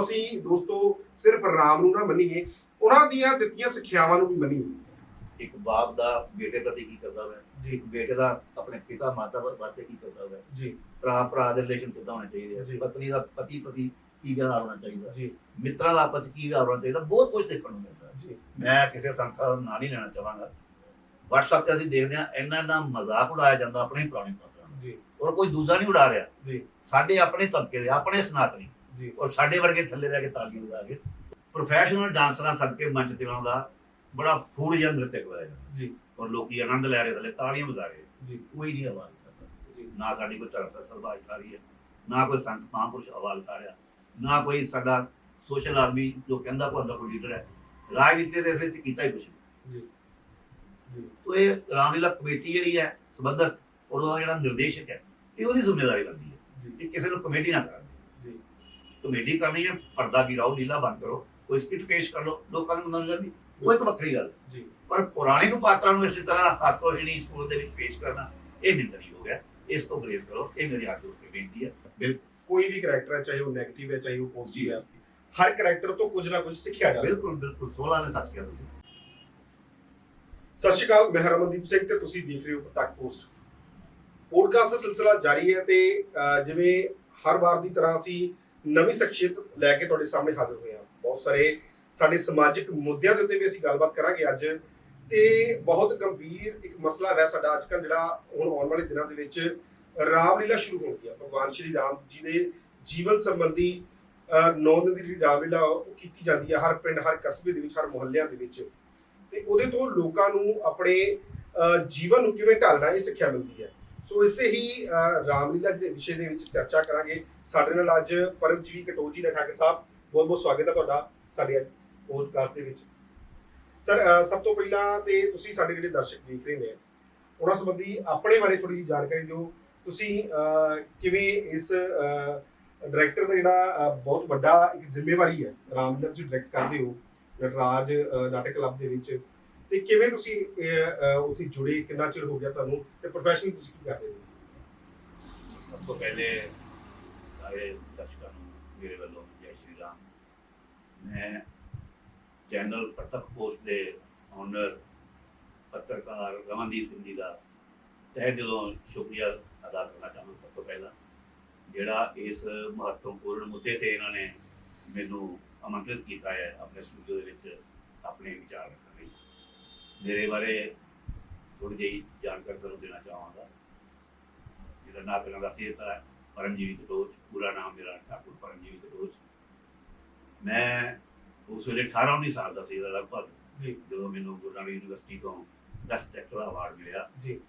ਅਸੀਂ ਦੋਸਤੋ ਸਿਰਫ ਰਾਮ ਨੂੰ ਨਾ ਮੰਨੀਏ ਉਹਨਾਂ ਦੀਆਂ ਦਿੱਤੀਆਂ ਸਿੱਖਿਆਵਾਂ ਨੂੰ ਵੀ ਮੰਨੀਏ। ਇੱਕ ਬਾਪ ਦਾ ਬੇਟੇ ਪ੍ਰਤੀ ਕੀ ਕਰਦਾ ਹੈ ਜੀ। ਇੱਕ ਬੇਟੇ ਦਾ ਆਪਣੇ ਪਿਤਾ ਮਾਤਾ ਵਾਸਤੇ ਕੀ ਕਰਦਾ ਹੈ ਜੀ। ਭਰਾ ਭਰਾ ਦੇ ਰਿਲੇਸ਼ਨ ਕਿੱਦਾਂ ਹੋਣੇ ਚਾਹੀਦੇ। ਆ? ਪਤਨੀ ਦਾ ਪਤੀ ਪਤੀ ਕੀ ਵਿਵਹਾਰ ਹੋਣਾ ਚਾਹੀਦਾ? ਜੀ। ਮਿੱਤਰਾਂ ਦਾ ਆਪਸ ਕੀ ਵਿਵਹਾਰ ਹੋਣਾ ਚਾਹੀਦਾ? ਬਹੁਤ ਕੁਝ ਦੇਖਣ ਨੂੰ ਮਿਲਦਾ। ਜੀ। ਮੈਂ ਕਿਸੇ ਸੰਸਥਾ ਦਾ ਨਾਂ ਨਹੀਂ ਲੈਣਾ ਚਾਹਾਂਗਾ। WhatsApp ਤੇ ਅਸੀਂ ਦੇਖਦੇ ਹਾਂ ਇੰਨਾ ਇੰਨਾ ਮਜ਼ਾਕ ਉਡਾਇਆ ਜਾਂਦਾ ਆਪਣੇ ਪੁਰਾਣੇ ਪਾਤਰਾਂ ਜੀ। ਔਰ ਕੋਈ ਦੂਜਾ ਨਹੀਂ ਉਡਾ ਰਿਹਾ। ਜੀ। ਸਾਡੇ ਆਪਣੇ ਤਬਕੇ ਦੇ ਆਪਣੇ ਸਨਾਤਨੀ। ਜੀ। ਔਰ ਸਾਡੇ ਵਰਗੇ ਥੱਲੇ ਰਹਿ ਕੇ ਤਾਲੀਆਂ ਵਜਾ ਕੇ ਪ੍ਰੋਫੈਸ਼ਨਲ ਡਾਂਸਰਾਂ ਸਦਕੇ ਮੰਚ ਤੇ ਉਹਨਾਂ ਦਾ ਬੜਾ ਫੂੜ ਜਿਹਾ ਨ੍ਰਿਤ ਕਰਵਾਇਆ ਜਾਂਦਾ। ਜੀ। ਔਰ ਲੋਕੀ ਆਨੰਦ ਲੈ ਰਹੇ ਥੱਲੇ ਤਾਲੀਆਂ ਵਜਾ ਰਹੇ। ਜੀ। ਕੋਈ ਨਹੀਂ ਆਵਾਜ਼ ਕਰਦਾ ਜੀ। ਨਾ ਸਾਡੀ ਕੋਈ ਧਰਮ ਸਰਬਾਜ ਕਰ ਰਹੀ ਹੈ ਨਾ ਕੋਈ ਸੰਤ ਮਹਾਂਪੁਰਸ਼ ਆਵਾਜ਼ ਕਰ ਰਿਹਾ ਨਾ ਕੋਈ ਸਾਡਾ ਸੋਸ਼ਲ ਆਦਮੀ ਜੋ ਕਹਿੰਦਾ ਕੋਈ ਅੰਦਰ ਕੋਈ ਲੀਡਰ ਹੈ ਰਾਜਨੀਤੀ ਦੇ ਵਿੱਚ ਕੀਤਾ ਹੀ ਨਹੀਂ। ਜੀ। ਜੀ। ਤੋ ਇਹ ਰਾਮਲੀਲਾ ਕਮੇਟੀ ਜਿਹੜੀ ਹੈ ਸੰਬੰਧਤ ਔਰ ਉਹਦਾ ਜਿਹੜਾ ਨਿਰਦੇਸ਼ਕ ਹੈ ਇਹ ਉਹਦੀ ਜ਼ਿੰਮੇਵਾਰੀ ਬਣਦੀ ਹੈ ਜੀ। ਇਹ ਕਿਸੇ ਨੂੰ ਕਮੇਟੀ ਨਾ ਕਰਨ ਜੀ ਕਮੇਟੀ ਕਰਨੀ ਹੈ ਪਰਦਾ ਗਿਰਾਓ ਲੀਲਾ ਬੰਦ ਕਰੋ ਕੋਈ ਸਕਿੱਟ ਪੇਸ਼ ਕਰ ਲਓ ਲੋਕਾਂ ਨੂੰ ਮਨੋਰੰਜਨ ਦੀ ਉਹ ਇੱਕ ਵੱਖਰੀ ਗੱਲ। ਜੀ। ਪਰ ਪੁਰਾਣੇ ਨੂੰ ਪਾਤਰਾਂ ਨੂੰ ਇਸੇ ਤਰ੍ਹਾਂ ਹਾਸੋਹੀਣੀ ਸੂਰਤ ਦੇ ਵਿੱਚ ਪੇਸ਼ ਕਰਨਾ ਇਹ ਨਿੰਦਨੀ ਹੋ ਗਿਆ। ਇਸ ਤੋਂ ਗਰੇਜ਼ ਕਰੋ ਇਹ ਮੇਰੀ ਜੋੜ ਕੇ ਬੇਨਤੀ ਹੈ। ਬਿਲਕੁਲ ਕੋਈ ਵੀ ਕੈਰੈਕਟਰ ਹੈ ਚਾਹੇ ਉਹ 네ਗੇਟਿਵ ਹੈ ਚਾਹੇ ਉਹ ਪੋਜ਼ਿਟਿਵ ਹੈ ਹਰ ਕੈਰੈਕਟਰ ਤੋਂ ਕੁਝ ਨਾ ਕੁਝ ਸਿੱਖਿਆ ਜਾ ਸਕਦਾ ਬਿਲਕੁਲ ਬਿਲਕੁਲ 16 ਨੇ ਸੱਚ ਕਿਹਾ ਤੁਸੀਂ। ਸਤਿ ਸ਼੍ਰੀ ਅਕਾਲ ਮੈਂ ਰਮਨਦੀਪ ਸਿੰਘ ਤੇ ਤੁਸੀਂ ਦੇਖ ਰਹੇ ਹੋ ਪ੍ਰਤੱਖ ਪੋਸਟ। ਪੋਡਕਾਸਟ ਦਾ ਸਿਲਸਿਲਾ ਜਾਰੀ ਹੈ ਤੇ ਜਿਵੇਂ ਹਰ ਵਾਰ ਦੀ ਤਰ੍ਹਾਂ ਅਸੀਂ ਨਵੀਂ ਸ਼ਖਸੀਅਤ ਲੈ ਕੇ ਤੁਹਾਡੇ ਸਾਹਮਣੇ ਹਾਜ਼ਰ ਹੋਏ ਹਾਂ। ਬਹੁਤ ਸਾਰੇ ਸਾਡੇ ਸਮਾਜਿਕ ਮੁੱਦਿਆਂ ਦੇ ਉੱਤੇ ਵੀ ਅਸੀਂ ਗੱਲਬਾਤ ਕਰਾਂਗੇ ਅੱਜ। ਤੇ ਬਹੁਤ ਗੰਭੀਰ ਇੱਕ ਮਸਲਾ ਹੈ ਸਾਡਾ ਅੱਜ ਜਿਹੜਾ ਹੁਣ ਆਉਣ ਵਾਲੇ ਦਿਨਾਂ ਦੇ ਵਿੱਚ ਰਾਮਲੀਲਾ ਸ਼ੁਰੂ ਹੋਣੀ ਹੈ ਭਗਵਾਨ ਸ਼੍ਰੀ ਰਾਮ ਜੀ ਦੇ ਜੀਵਨ ਸੰਬੰਧੀ ਅਹ, ਨੌ ਦਿਨ ਦੀ ਜਿਹੜੀ ਰਾਮਲੀਲਾ ਉਹ ਕੀਤੀ ਜਾਂਦੀ ਹੈ ਹਰ ਪਿੰਡ ਹਰ ਕਸਬੇ ਦੇ ਵਿੱਚ ਹਰ ਮੁਹੱਲਿਆਂ ਦੇ ਵਿੱਚ। ਤੇ ਉਹਦੇ ਤੋਂ ਲੋਕਾਂ ਨੂੰ ਆਪਣੇ ਅਹ, ਜੀਵਨ ਨੂੰ ਕਿਵੇਂ ਢਾਲਣਾ ਇਹ ਸਿੱਖਿਆ ਮਿਲਦੀ ਹੈ। ਸੋ ਇਸੇ ਹੀ ਰਾਮਲੀਲਾ ਦੇ ਵਿਸ਼ੇ ਦੇ ਵਿੱਚ ਚਰਚਾ ਕਰਾਂਗੇ। ਸਾਡੇ ਨਾਲ ਅੱਜ ਪਰਮਜੀਵੀ ਕਟੋਜੀ ਨੇ ਠਾਕੇ ਸਾਹਿਬ, ਬਹੁਤ ਬਹੁਤ ਸਵਾਗਤ ਹੈ ਤੁਹਾਡਾ ਸਾਡੇ ਪੋਡਕਾਸਟ ਦੇ ਵਿੱਚ। ਸਰ ਸਭ ਤੋਂ ਪਹਿਲਾਂ ਤੇ ਤੁਸੀਂ ਸਾਡੇ ਜਿਹੜੇ ਦਰਸ਼ਕ ਦੇਖ ਰਹੇ ਨੇ, ਉਹਨਾਂ ਸੰਬੰਧੀ ਆਪਣੇ ਬਾਰੇ ਥੋੜੀ ਜਿਹੀ ਜਾਣਕਾਰੀ ਦਿਓ। ਤੁਸੀਂ ਕਿਵੇਂ ਇਸ ਡਾਇਰੈਕਟਰ ਦਾ ਜਿਹੜਾ ਬਹੁਤ ਵੱਡਾ ਇੱਕ ਜ਼ਿੰਮੇਵਾਰੀ ਹੈ, ਰਾਮਲੀਲਾ ਤੁਸੀਂ ਡਾਇਰੈਕਟ ਕਰਦੇ ਹੋ, ਨਟਰਾਜ ਨਾਟਕ ਕਲੱਬ ਦੇ ਵਿੱਚ। ਤੇ ਕਿਵੇਂ ਤੁਸੀਂ ਉੱਥੇ ਜੁੜੇ? ਕਿੰਨਾ ਚਿਰ ਹੋ ਗਿਆ ਤੁਹਾਨੂੰ? ਤੇ ਪ੍ਰੋਫੈਸ਼ਨ ਤੁਸੀਂ ਕੀ ਕਰਦੇ ਹੋ? ਸਭ ਤੋਂ ਪਹਿਲੇ ਸਾਰੇ ਦਰਸ਼ਕਾਂ ਨੂੰ, ਮੇਰੇ ਵੱਲੋਂ ਜੈ ਸ਼੍ਰੀ ਰਾਮ। ਮੈਂ ਚੈਨਲ ਪ੍ਰਤੱਖ ਪੋਸਟ ਦੇ ਓਨਰ ਪੱਤਰਕਾਰ ਰਮਨਦੀਪ ਸਿੰਘ ਜੀ ਦਾ ਤਹਿ ਦਿਲੋਂ ਸ਼ੁਕਰੀਆ ਅਦਾ ਕਰਨਾ ਚਾਹੁੰਦਾ ਸਭ ਤੋਂ ਪਹਿਲਾਂ। ਜਿਹੜਾ ਇਸ ਮਹੱਤਵਪੂਰਨ ਮੁੱਦੇ ਤੇ ਇਹਨਾਂ ਨੇ ਮੈਨੂੰ ਆਮੰਤਰਿਤ ਕੀਤਾ ਹੈ, ਆਪਣੇ ਸਟੂਡੀਓ ਦੇ ਵਿੱਚ ਆਪਣੇ ਵਿਚਾਰ ਰੱਖਣ ਮੇਰੇ ਬਾਰੇ ਥੋੜੀ ਜਿਹੀ ਜਾਣਕਾਰੀ ਤੁਹਾਨੂੰ ਦੇਣਾ ਚਾਹਾਂਗਾ। ਜਿਹਦਾ ਨਾਂ ਤੇ ਦਾ ਚੇਤਾ ਹੈ ਪਰਮਜੀਵੀ ਕਟੋਚ ਪੂਰਾ ਨਾਮ ਮੇਰਾ ਠਾਕੁਰ ਪਰਮਜੀਵੀ ਕਟੋਚ ਮੈਂ ਉਸ ਵੇਲੇ 18 19 ਸਾਲ ਦਾ ਸੀ ਲਗਭਗ। ਜੀ। ਜਦੋਂ ਮੈਨੂੰ ਗੁਰੂ ਨਾਨਕ ਯੂਨੀਵਰਸਿਟੀ ਤੋਂ ਬੈਸਟ ਐਕਟਰ ਅਵਾਰਡ ਮਿਲਿਆ। ਜੀ।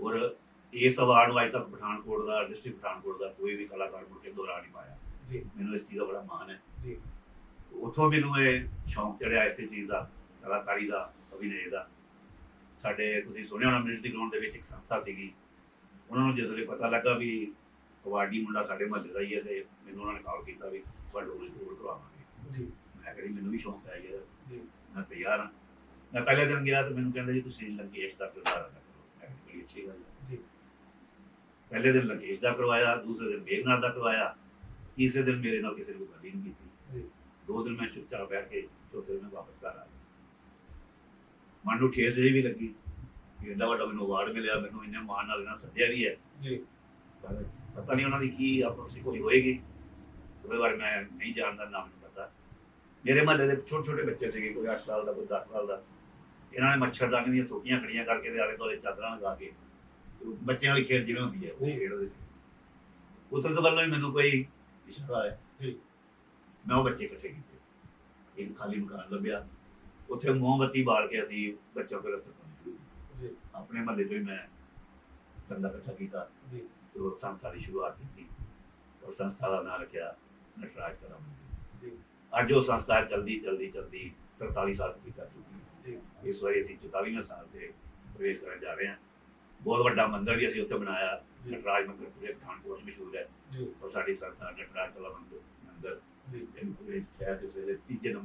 ਔਰ ਇਸ ਅਵਾਰਡ ਨੂੰ ਅੱਜ ਤੱਕ ਪਠਾਨਕੋਟ ਦਾ ਡਿਸਟ੍ਰਿਕਟ ਪਠਾਨਕੋਟ ਦਾ ਕੋਈ ਵੀ ਕਲਾਕਾਰ ਮੁੜ ਕੇ ਦੁਹਰਾ ਨਹੀਂ ਪਾਇਆ। ਜੀ। ਮੈਨੂੰ ਇਸ ਚੀਜ਼ ਦਾ ਬੜਾ ਮਾਣ ਹੈ। ਜੀ। ਉੱਥੋਂ ਮੈਨੂੰ ਇਹ ਸ਼ੌਂਕ ਚੜਿਆ ਇਸ ਚੀਜ਼ ਦਾ ਕਲਾਕਾਰੀ ਦਾ। ਅਭਿਨੈ ਦਾ। ਸਾਡੇ ਤੁਸੀਂ ਸੁਣਿਆ ਹੋਣਾ ਮਿਲਟਰੀ ਗਰਾਊਂਡ ਦੇ ਵਿੱਚ ਇੱਕ ਸੰਸਥਾ ਸੀਗੀ। ਉਹਨਾਂ ਨੂੰ ਜਿਸ ਵੇਲੇ ਪਤਾ ਲੱਗਾ ਵੀ ਅਵਾਰਡੀ ਮੁੰਡਾ ਸਾਡੇ ਮਹੱਲੇ ਦਾ ਹੀ ਹੈ ਤੇ ਮੈਨੂੰ ਉਹਨਾਂ ਨੇ ਕਾਲ ਕੀਤਾ ਵੀ ਤੁਹਾਡੇ ਕੋਲ ਜ਼ਰੂਰ ਕਰਵਾਵਾਂਗੇ ਜੀ। ਮੈਂ ਕਿਹਾ ਜੀ ਮੈਨੂੰ ਵੀ ਸ਼ੌਂਕ ਹੈ ਯਾਰ ਜੀ। ਮੈਂ ਤਿਆਰ ਹਾਂ। ਮੈਂ ਪਹਿਲੇ ਦਿਨ ਗਿਆ ਤੇ ਮੈਨੂੰ ਕਹਿੰਦੇ ਜੀ ਤੁਸੀਂ ਲੰਕੇਸ਼ ਦਾ ਕਿਰਦਾਰ ਕਰੋ। ਬੜੀ ਅੱਛੀ ਗੱਲ ਹੈ। ਜੀ। ਪਹਿਲੇ ਦਿਨ ਲੰਕੇਸ਼ ਦਾ ਕਰਵਾਇਆ ਦੂਸਰੇ ਦਿਨ ਮੇਘਨਾਥ ਦਾ ਕਰਵਾਇਆ। ਤੀਸਰੇ ਦਿਨ ਮੇਰੇ ਨਾਲ ਕਿਸੇ ਨੇ ਕੋਈ ਗੱਲ ਨਹੀਂ ਕੀਤੀ। ਜੀ। ਦੋ ਦਿਨ ਮੈਂ ਚੁੱਪਚਾਪ ਬੈਠ ਕੇ ਚੌਥੇ ਦਿਨ ਵਾਪਸ ਘਰ ਆ ਗਿਆ। ਮਨ ਨੂੰ ਠੇਸ ਜਿਹੀ ਵੀ ਲੱਗੀ ਕਿ ਇੰਨਾ ਵੱਡਾ ਮੈਨੂੰ ਅਵਾਰਡ ਮਿਲਿਆ ਮੈਨੂੰ ਇੰਨੇ ਮਾਣ ਨਾਲ ਇਹਨਾਂ ਸੱਦਿਆ ਵੀ ਹੈ। ਜੀ। ਪਤਾ ਨਹੀਂ ਉਹਨਾਂ ਦੀ ਕੀ ਆਪਸ ਵਿੱਚ ਕੋਈ ਹੋਏਗੀ। ਉਹਦੇ ਬਾਰੇ ਮੈਂ ਨਹੀਂ ਜਾਣਦਾ ਨਾ ਮੈਨੂੰ ਪਤਾ। ਮੇਰੇ ਮਹੱਲੇ ਦੇ ਛੋਟੇ ਛੋਟੇ ਬੱਚੇ ਸੀਗੇ ਕੋਈ 8 ਸਾਲ ਦਾ ਕੋਈ 10 ਸਾਲ ਦਾ। ਇਹਨਾਂ ਨੇ ਮੱਛਰਦਾਨੀ ਦੀਆਂ ਸੋਟੀਆਂ ਖੜੀਆਂ ਕਰਕੇ ਤੇ ਆਲੇ ਦੁਆਲੇ ਚਾਦਰਾਂ ਲਗਾ ਕੇ ਬੱਚਿਆਂ ਵਾਲੀ ਖੇਡ ਜਿਵੇਂ ਹੁੰਦੀ ਹੈ ਉਹ। ਖੇਡਦੇ ਸੀ। ਉਤਰ ਤੋਂ ਵੱਲੋਂ ਮੈਨੂੰ ਕੋਈ ਇਸ਼ਾਰਾ ਹੈ ਜੀ। ਮੈਂ ਉਹ ਬੱਚੇ ਇਕੱਠੇ ਕੀਤੇ। ਇੱਕ ਖਾਲੀ ਮਕਾਨ ਲੱਭਿਆ। ਉੱਥੇ ਮੋਮਬੱਤੀ ਬਾਲ ਕੇ ਅਸੀਂ ਬੱਚਿਆਂ ਕੋਲ। ਜੀ। ਆਪਣੇ ਮਹੱਲੇ ਤੋਂ ਹੀ ਮੈਂ ਚੰਦਾ ਇਕੱਠਾ ਕੀਤਾ ਜੀ। ਤੇ ਉਹ ਸੰਸਥਾ ਦੀ ਸ਼ੁਰੂਆਤ ਕੀਤੀ ਔਰ ਸੰਸਥਾ ਦਾ ਨਾਮ ਰੱਖਿਆ ਨਟਰਾਜ ਮੰਦਿਰ ਜੀ। ਅੱਜ ਉਹ ਸੰਸਥਾ ਚਲਦੀ ਚਲਦੀ ਚਲਦੀ 43 ਸਾਲ ਪੂਰੀ ਕਰ ਚੁੱਕੀ ਜੀ। ਇਸ ਵਾਰੀ ਅਸੀਂ 44ਵੇਂ ਸਾਲ ਤੇ ਪ੍ਰਵੇਸ਼ ਕਰਨ ਜਾ ਰਹੇ ਹਾਂ। ਬਹੁਤ ਵੱਡਾ ਮੰਦਿਰ ਵੀ ਅਸੀਂ ਉੱਥੇ ਬਣਾਇਆ। ਜੀ। ਨਟਰਾਜ ਮੰਦਿਰ ਪੂਰੇ ਪਠਾਨਕੋਟ ਮਸ਼ਹੂਰ ਹੈ ਜੀ। ਔਰ ਸਾਡੀ ਸੰਸਥਾ ਨਟਰਾਜ ਕਲਾ ਮੰਦਿਰ ਜੀ। ਇਹ ਪੂਰੇ ਸ਼ਹਿਰ ਦੇ ਤੀਜੇ ਨੰਬਰ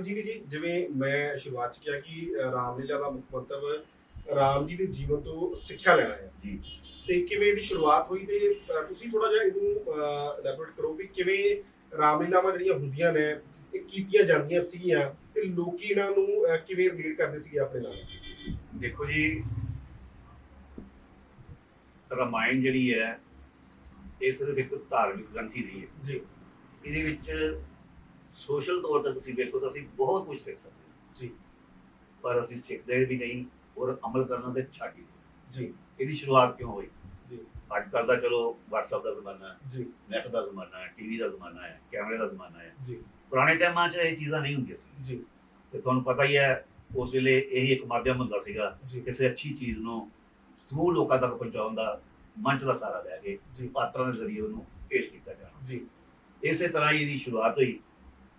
ਪਰਮਜੀਵੀ ਜੀ ਜਿਵੇਂ ਮੈਂ ਸ਼ੁਰੂਆਤ ਚ ਕਿਹਾ ਕਿ ਰਾਮਲੀਲਾ ਦਾ ਮੁੱਖ ਮੰਤਵ ਰਾਮ ਜੀ ਦੇ ਜੀਵਨ ਤੋਂ ਸਿੱਖਿਆ ਲੈਣਾ ਹੈ। ਜੀ। ਤੇ ਕਿਵੇਂ ਇਹਦੀ ਸ਼ੁਰੂਆਤ ਹੋਈ ਤੇ ਤੁਸੀਂ ਥੋੜਾ ਜਿਹਾ ਇਹਨੂੰ ਐਲੈਬੋਰੇਟ ਕਰੋ ਵੀ ਕਿਵੇਂ ਰਾਮਲੀਲਾਵਾਂ ਜਿਹੜੀਆਂ ਹੁੰਦੀਆਂ ਨੇ ਇਹ ਕੀਤੀਆਂ ਜਾਂਦੀਆਂ ਸੀਗੀਆਂ ਤੇ ਲੋਕੀ ਇਹਨਾਂ ਨੂੰ ਕਿਵੇਂ ਰਿਲੇਟ ਕਰਦੇ ਸੀਗੇ ਆਪਣੇ ਨਾਲ? ਦੇਖੋ ਜੀ ਰਮਾਇਣ ਜਿਹੜੀ ਹੈ ਇਹ ਸਿਰਫ ਇੱਕ ਧਾਰਮਿਕ ਗ੍ਰੰਥ ਨਹੀਂ ਹੈ। ਜੀ। ਇਹਦੇ ਵਿੱਚ ਸੋਸ਼ਲ ਤੌਰ ਤੇ ਤੁਸੀਂ ਵੇਖੋ ਤਾਂ ਅਸੀਂ ਬਹੁਤ ਕੁਝ ਸਿੱਖ ਸਕਦੇ ਹਾਂ। ਜੀ। ਪਰ ਅਸੀਂ ਸਿੱਖਦੇ ਵੀ ਨਹੀਂ ਔਰ ਅਮਲ ਕਰਨਾ ਤੇ ਛੱਡ ਹੀ। ਜੀ। ਇਹਦੀ ਸ਼ੁਰੂਆਤ ਕਿਉਂ ਹੋਈ? ਜੀ। ਅੱਜ ਕੱਲ੍ਹ ਦਾ ਚਲੋ WhatsApp ਦਾ ਜ਼ਮਾਨਾ ਹੈ ਜੀ। ਨੈਟ ਦਾ ਜ਼ਮਾਨਾ ਹੈ ਟੀਵੀ ਦਾ ਜ਼ਮਾਨਾ ਹੈ ਕੈਮਰੇ ਦਾ ਜ਼ਮਾਨਾ ਹੈ। ਜੀ। ਪੁਰਾਣੇ ਟਾਈਮਾਂ 'ਚ ਇਹ ਚੀਜ਼ਾਂ ਨਹੀਂ ਹੁੰਦੀਆਂ ਸੀ। ਜੀ। ਤੇ ਤੁਹਾਨੂੰ ਪਤਾ ਹੀ ਹੈ ਉਸ ਵੇਲੇ ਇਹੀ ਇੱਕ ਮਾਧਿਅਮ ਹੁੰਦਾ ਸੀਗਾ ਕਿਸੇ ਅੱਛੀ ਚੀਜ਼ ਨੂੰ ਸਮੂਹ ਲੋਕਾਂ ਤੱਕ ਪਹੁੰਚਾਉਣ ਦਾ ਮੰਚ ਦਾ ਸਹਾਰਾ ਲੈ ਕੇ ਜੀ। ਪਾਤਰਾਂ ਦੇ ਜ਼ਰੀਏ ਉਹਨੂੰ ਪੇਸ਼ ਕੀਤਾ ਜਾਣਾ। ਜੀ। ਇਸੇ ਤਰ੍ਹਾਂ ਹੀ ਇਹਦੀ ਸ਼ੁਰੂਆਤ ਹੋਈ।